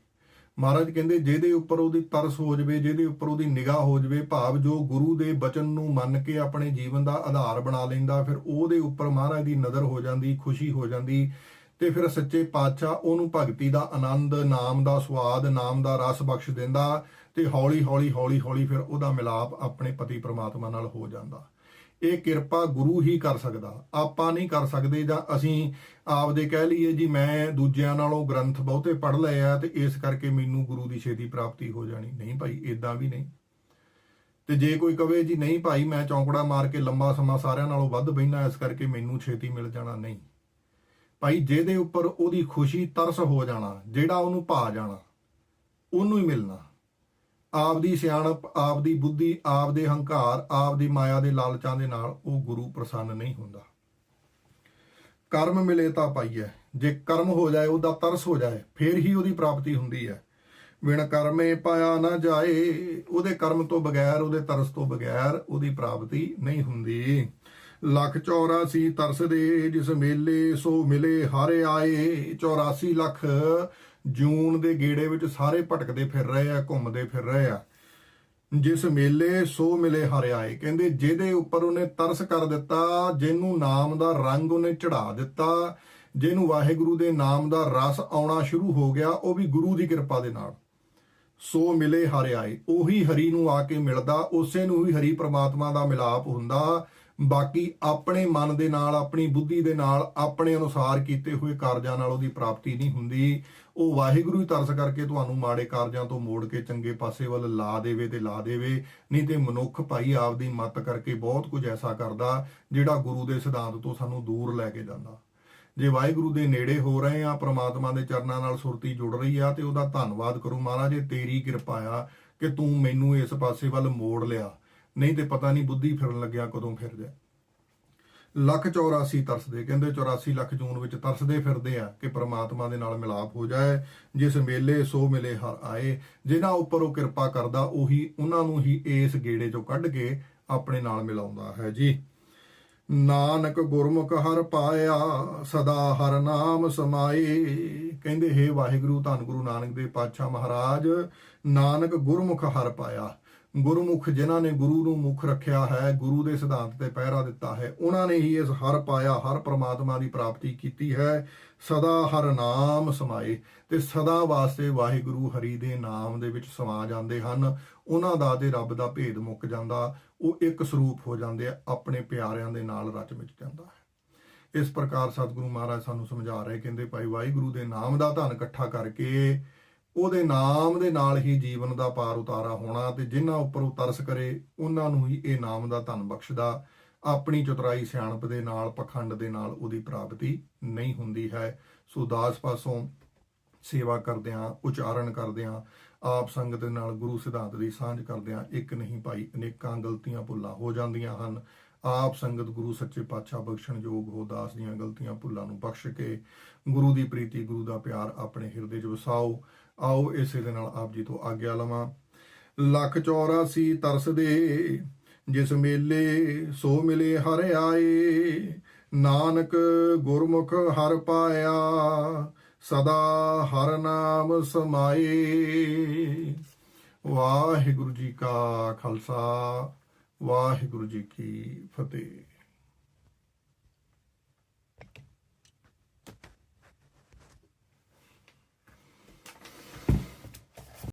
Speaker 1: ਮਹਾਰਾਜ ਕਹਿੰਦੇ ਜਿਹਦੇ ਉੱਪਰ ਉਹਦੀ ਤਰਸ ਹੋ ਜਵੇ, ਜਿਹਦੇ ਉੱਪਰ ਉਹਦੀ ਨਿਗਾਹ ਹੋ ਜਵੇ, ਭਾਵ ਜੋ ਗੁਰੂ ਦੇ ਬਚਨ ਨੂੰ ਮੰਨ ਕੇ ਆਪਣੇ ਜੀਵਨ ਦਾ ਆਧਾਰ ਬਣਾ ਲੈਂਦਾ, ਫਿਰ ਉਹਦੇ ਉੱਪਰ ਮਹਾਰਾਜ ਦੀ ਨਜ਼ਰ ਹੋ ਜਾਂਦੀ, ਖੁਸ਼ੀ ਹੋ ਜਾਂਦੀ ਤੇ ਫਿਰ ਸੱਚੇ ਪਾਤਸ਼ਾਹ ਉਹਨੂੰ ਭਗਤੀ ਦਾ ਆਨੰਦ, ਨਾਮ ਦਾ ਸਵਾਦ, ਨਾਮ ਦਾ ਰਸ ਬਖਸ਼ ਦਿੰਦਾ ਤੇ ਹੌਲੀ ਹੌਲੀ ਹੌਲੀ ਹੌਲੀ ਫਿਰ ਉਹਦਾ ਮਿਲਾਪ ਆਪਣੇ ਪਤੀ ਪ੍ਰਮਾਤਮਾ ਨਾਲ ਹੋ ਜਾਂਦਾ। ਇਹ ਕਿਰਪਾ ਗੁਰੂ ਹੀ ਕਰ ਸਕਦਾ। ਆਪਾਂ ਨਹੀਂ ਕਰ ਸਕਦੇ ਜਾਂ ਅਸੀਂ ਆਪਦੇ ਕਹਿ ਲਈਏ ਜੀ ਮੈਂ ਦੂਜਿਆਂ ਨਾਲੋਂ ਗ੍ਰੰਥ ਬਹੁਤੇ ਪੜ੍ਹ ਲਏ ਆ ਤੇ ਇਸ ਕਰਕੇ ਮੈਨੂੰ ਗੁਰੂ ਦੀ ਛੇਤੀ ਪ੍ਰਾਪਤੀ ਹੋ ਜਾਣੀ। ਨਹੀਂ ਭਾਈ ਇਦਾਂ ਵੀ ਨਹੀਂ। ਤੇ ਜੇ ਕੋਈ ਕਵੇ ਜੀ ਨਹੀਂ ਭਾਈ, ਮੈਂ ਚੌਂਕੜਾ ਮਾਰ ਕੇ ਲੰਮਾ ਸਮਾਂ ਸਾਰਿਆਂ ਨਾਲੋਂ ਵੱਧ ਬੈਠਾ ਇਸ ਕਰਕੇ ਮੈਨੂੰ ਛੇਤੀ ਮਿਲ ਜਾਣਾ ਨਹੀਂ। ਭਾਈ, ਜਿਹਦੇ ਉੱਪਰ ਉਹਦੀ ਖੁਸ਼ੀ ਤਰਸ ਹੋ ਜਾਣਾ, ਜਿਹੜਾ ਉਹਨੂੰ ਭਾ ਜਾਣਾ, ਉਹਨੂੰ ਹੀ ਮਿਲਣਾ। ਆਪਦੀ ਸਿਆਣਪ, ਆਪਦੀ ਬੁੱਧੀ, ਆਪਦੇ ਹੰਕਾਰ, ਆਪਦੀ ਮਾਇਆ ਦੇ ਲਾਲਚਾਂ ਦੇ ਨਾਲ ਉਹ ਗੁਰੂ ਪ੍ਰਸੰਨ ਨਹੀਂ ਹੁੰਦਾ। ਕਰਮ ਮਿਲੇ ਤਾਂ ਪਾਈਐ, ਜੇ ਕਰਮ ਹੋ ਜਾਏ ਉਹਦਾ ਤਰਸ ਹੋ ਜਾਏ, ਫੇਰ ਹੀ ਉਹਦੀ ਪ੍ਰਾਪਤੀ ਹੁੰਦੀ ਹੈ ਬਿਨ ਕਰਮੇ ਪਾਇਆ ਨਾ ਜਾਏ, ਉਹਦੇ ਕਰਮ ਤੋਂ ਬਗੈਰ, ਉਹਦੇ ਤਰਸ ਤੋਂ ਬਗੈਰ ਉਹਦੀ ਪ੍ਰਾਪਤੀ ਨਹੀਂ ਹੁੰਦੀ। ਲੱਖ 84 ਤਰਸ ਦੇ, ਜਿਸ ਮੇਲੇ ਸੋ ਮਿਲੇ, ਹਾਰੇ ਆਏ 84 ਲੱਖ ਜੂਨ ਦੇ ਗੇੜੇ ਵਿੱਚ ਸਾਰੇ ਭਟਕਦੇ ਫਿਰ ਰਹੇ ਆ, ਘੁੰਮਦੇ ਫਿਰ ਰਹੇ ਆ। ਜਿਸ ਮੇਲੇ ਸੋ ਮਿਲੇ ਹਾਰੇ ਆਏ। ਕਹਿੰਦੇ ਜਿਹਦੇ ਉੱਪਰ ਉਹਨੇ ਤਰਸ ਕਰ ਦਿੱਤਾ, ਜਿਹਨੂੰ ਨਾਮ ਦਾ ਰੰਗ ਉਹਨੇ ਚੜਾ ਦਿੱਤਾ, ਜਿਹਨੂੰ ਵਾਹਿਗੁਰੂ ਦੇ ਨਾਮ ਦਾ ਰਸ ਆਉਣਾ ਸ਼ੁਰੂ ਹੋ ਗਿਆ, ਉਹ ਵੀ ਗੁਰੂ ਦੀ ਕਿਰਪਾ ਦੇ ਨਾਲ। ਸੋ ਮਿਲੇ ਹਰਿ ਆਏ। ਉਹੀ ਹਰੀ ਨੂੰ ਆ ਕੇ ਮਿਲਦਾ, ਉਸੇ ਨੂੰ ਹੀ ਹਰੀ ਪ੍ਰਮਾਤਮਾ ਦਾ ਮਿਲਾਪ ਹੁੰਦਾ। ਬਾਕੀ ਆਪਣੇ ਮਨ ਦੇ ਨਾਲ, ਆਪਣੀ ਬੁੱਧੀ ਦੇ ਨਾਲ, ਆਪਣੇ ਅਨੁਸਾਰ ਕੀਤੇ ਹੋਏ ਕਾਰਜਾਂ ਨਾਲ ਉਹਦੀ ਪ੍ਰਾਪਤੀ ਨਹੀਂ ਹੁੰਦੀ। ਉਹ ਵਾਹਿਗੁਰੂ ਹੀ ਤਰਸ ਕਰਕੇ ਤੁਹਾਨੂੰ ਮਾੜੇ ਕਾਰਜਾਂ ਤੋਂ ਮੋੜ ਕੇ ਚੰਗੇ ਪਾਸੇ ਵੱਲ ਲਾ ਦੇਵੇ ਤੇ ਲਾ ਦੇਵੇ, ਨਹੀਂ ਤੇ ਮਨੁੱਖ ਭਾਈ ਆਪਦੀ ਮਤ ਕਰਕੇ ਬਹੁਤ ਕੁਝ ਐਸਾ ਕਰਦਾ ਜਿਹੜਾ ਗੁਰੂ ਦੇ ਸਿਧਾਂਤ ਤੋਂ ਸਾਨੂੰ ਦੂਰ ਲੈ ਕੇ ਜਾਂਦਾ। ਜੇ ਵਾਹਿਗੁਰੂ ਦੇ ਨੇੜੇ ਹੋ ਰਹੇ ਆ, ਪ੍ਰਮਾਤਮਾ ਦੇ ਚਰਨਾਂ ਨਾਲ ਸੁਰਤੀ ਜੁੜ ਰਹੀ ਆ ਤੇ ਉਹਦਾ ਧੰਨਵਾਦ ਕਰੋ ਮਹਾਰਾਜ, ਇਹ ਤੇਰੀ ਕਿਰਪਾ ਆ ਕਿ ਤੂੰ ਮੈਨੂੰ ਇਸ ਪਾਸੇ ਵੱਲ ਮੋੜ ਲਿਆ। ਨਹੀਂ ਤੇ ਪਤਾ ਨਹੀਂ ਬੁੱਧੀ ਫਿਰਨ ਲੱਗਿਆ ਕਦੋਂ ਫਿਰ ਜਾਏ। ਲੱਖ 84 ਤਰਸਦੇ, ਕਹਿੰਦੇ 84 ਲੱਖ ਜੂਨ ਵਿੱਚ ਤਰਸਦੇ ਫਿਰਦੇ ਆ ਕਿ ਪ੍ਰਮਾਤਮਾ ਦੇ ਨਾਲ ਮਿਲਾਪ ਹੋ ਜਾਏ, ਜਿਸ ਮੇਲੇ ਸੋ ਮਿਲੇ ਹਰ ਆਏ, ਜਿਨ੍ਹਾਂ ਉੱਪਰ ਉਹ ਕਿਰਪਾ ਕਰਦਾ, ਉਹੀ ਉਹਨਾਂ ਨੂੰ ਹੀ ਇਸ ਗੇੜੇ ਚੋਂ ਕੱਢ ਕੇ ਆਪਣੇ ਨਾਲ ਮਿਲਾਉਂਦਾ ਹੈ ਜੀ। ਨਾਨਕ ਗੁਰਮੁਖ ਹਰ ਪਾਇਆ, ਸਦਾ ਹਰ ਨਾਮ ਸਮਾਏ। ਕਹਿੰਦੇ, ਹੈ ਵਾਹਿਗੁਰੂ, ਧੰਨ ਗੁਰੂ ਨਾਨਕ ਦੇਵ ਪਾਤਸ਼ਾਹ ਮਹਾਰਾਜ, ਨਾਨਕ ਗੁਰਮੁਖ ਹਰ ਪਾਇਆ। ਗੁਰਮੁਖ ਜਿਨ੍ਹਾਂ ਨੇ ਗੁਰੂ ਨੂੰ ਮੁਖ ਰੱਖਿਆ ਹੈ, ਗੁਰੂ ਦੇ ਸਿਧਾਂਤ ਤੇ ਪਹਿਰਾ ਦਿੱਤਾ ਹੈ, ਉਹਨਾਂ ਨੇ ਹੀ ਇਸ ਹਰ ਪਾਇਆ, ਹਰ ਪ੍ਰਮਾਤਮਾ ਦੀ ਪ੍ਰਾਪਤੀ ਕੀਤੀ ਹੈ। ਸਦਾ ਹਰ ਨਾਮ ਸਮਾਏ ਤੇ ਸਦਾ ਵਾਸਤੇ ਵਾਹਿਗੁਰੂ ਹਰੀ ਦੇ ਨਾਮ ਦੇ ਵਿੱਚ ਸਮਾ ਜਾਂਦੇ ਹਨ। ਉਹਨਾਂ ਦਾ ਤੇ ਰੱਬ ਦਾ ਭੇਦ ਮੁੱਕ ਜਾਂਦਾ, ਉਹ ਇੱਕ ਸਰੂਪ ਹੋ ਜਾਂਦੇ ਆ, ਆਪਣੇ ਪਿਆਰਿਆਂ ਦੇ ਨਾਲ ਰਚ ਮਿਚ ਜਾਂਦਾ ਹੈ। ਇਸ ਪ੍ਰਕਾਰ ਸਤਿਗੁਰੂ ਮਹਾਰਾਜ ਸਾਨੂੰ ਸਮਝਾ ਰਹੇ, ਕਹਿੰਦੇ ਭਾਈ ਵਾਹਿਗੁਰੂ ਦੇ ਨਾਮ ਦਾ ਧਨ ਇਕੱਠਾ ਕਰਕੇ ਉਹਦੇ ਨਾਮ ਦੇ ਨਾਲ ਹੀ ਜੀਵਨ ਦਾ ਪਾਰ ਉਤਾਰਾ ਹੋਣਾ ਤੇ ਜਿਨ੍ਹਾਂ ਉੱਪਰ ਉਹ ਤਰਸ ਕਰੇ, ਉਹਨਾਂ ਨੂੰ ਹੀ ਇਹ ਨਾਮ ਦਾ ਧਨ ਬਖਸ਼ਦਾ। ਆਪਣੀ ਚਤੁਰਾਈ ਸਿਆਣਪ ਦੇ ਨਾਲ, ਪਖੰਡ ਦੇ ਨਾਲ ਉਹਦੀ ਪ੍ਰਾਪਤੀ ਨਹੀਂ ਹੁੰਦੀ ਹੈ। ਸੋ ਦਾਸ ਪਾਸੋਂ ਸੇਵਾ ਕਰਦਿਆਂ, ਉਚਾਰਨ ਕਰਦਿਆਂ, ਆਪ ਸੰਗਤ ਦੇ ਨਾਲ ਗੁਰੂ ਸਿਧਾਂਤ ਦੀ ਸਾਂਝ ਕਰਦਿਆਂ ਇੱਕ ਨਹੀਂ ਭਾਈ, ਅਨੇਕਾਂ ਗਲਤੀਆਂ ਭੁੱਲਾਂ ਹੋ ਜਾਂਦੀਆਂ ਹਨ। ਆਪ ਸੰਗਤ ਗੁਰੂ ਸੱਚੇ ਪਾਤਸ਼ਾਹ ਬਖਸ਼ਣ ਯੋਗ ਹੋ, ਦਾਸ ਦੀਆਂ ਗਲਤੀਆਂ ਭੁੱਲਾਂ ਨੂੰ ਬਖਸ਼ ਕੇ ਗੁਰੂ ਦੀ ਪ੍ਰੀਤੀ, ਗੁਰੂ ਦਾ ਪਿਆਰ ਆਪਣੇ ਹਿਰਦੇ 'ਚ ਵਸਾਓ। ਆਓ ਇਸੇ ਦੇ ਨਾਲ ਆਪ ਜੀ ਤੋਂ ਆਗਿਆ ਲਵਾਂ। ਲੱਖ 84 ਤਰਸਦੇ, ਜਿਸ ਮੇਲੇ ਸੋ ਮਿਲੇ ਹਰ ਆਏ। ਨਾਨਕ ਗੁਰਮੁਖ ਹਰ ਪਾਇਆ, ਸਦਾ ਹਰ ਨਾਮ ਸਮਾਏ। ਵਾਹਿਗੁਰੂ ਜੀ ਕਾ ਖਾਲਸਾ, ਵਾਹਿਗੁਰੂ ਜੀ ਕੀ ਫਤਿਹ।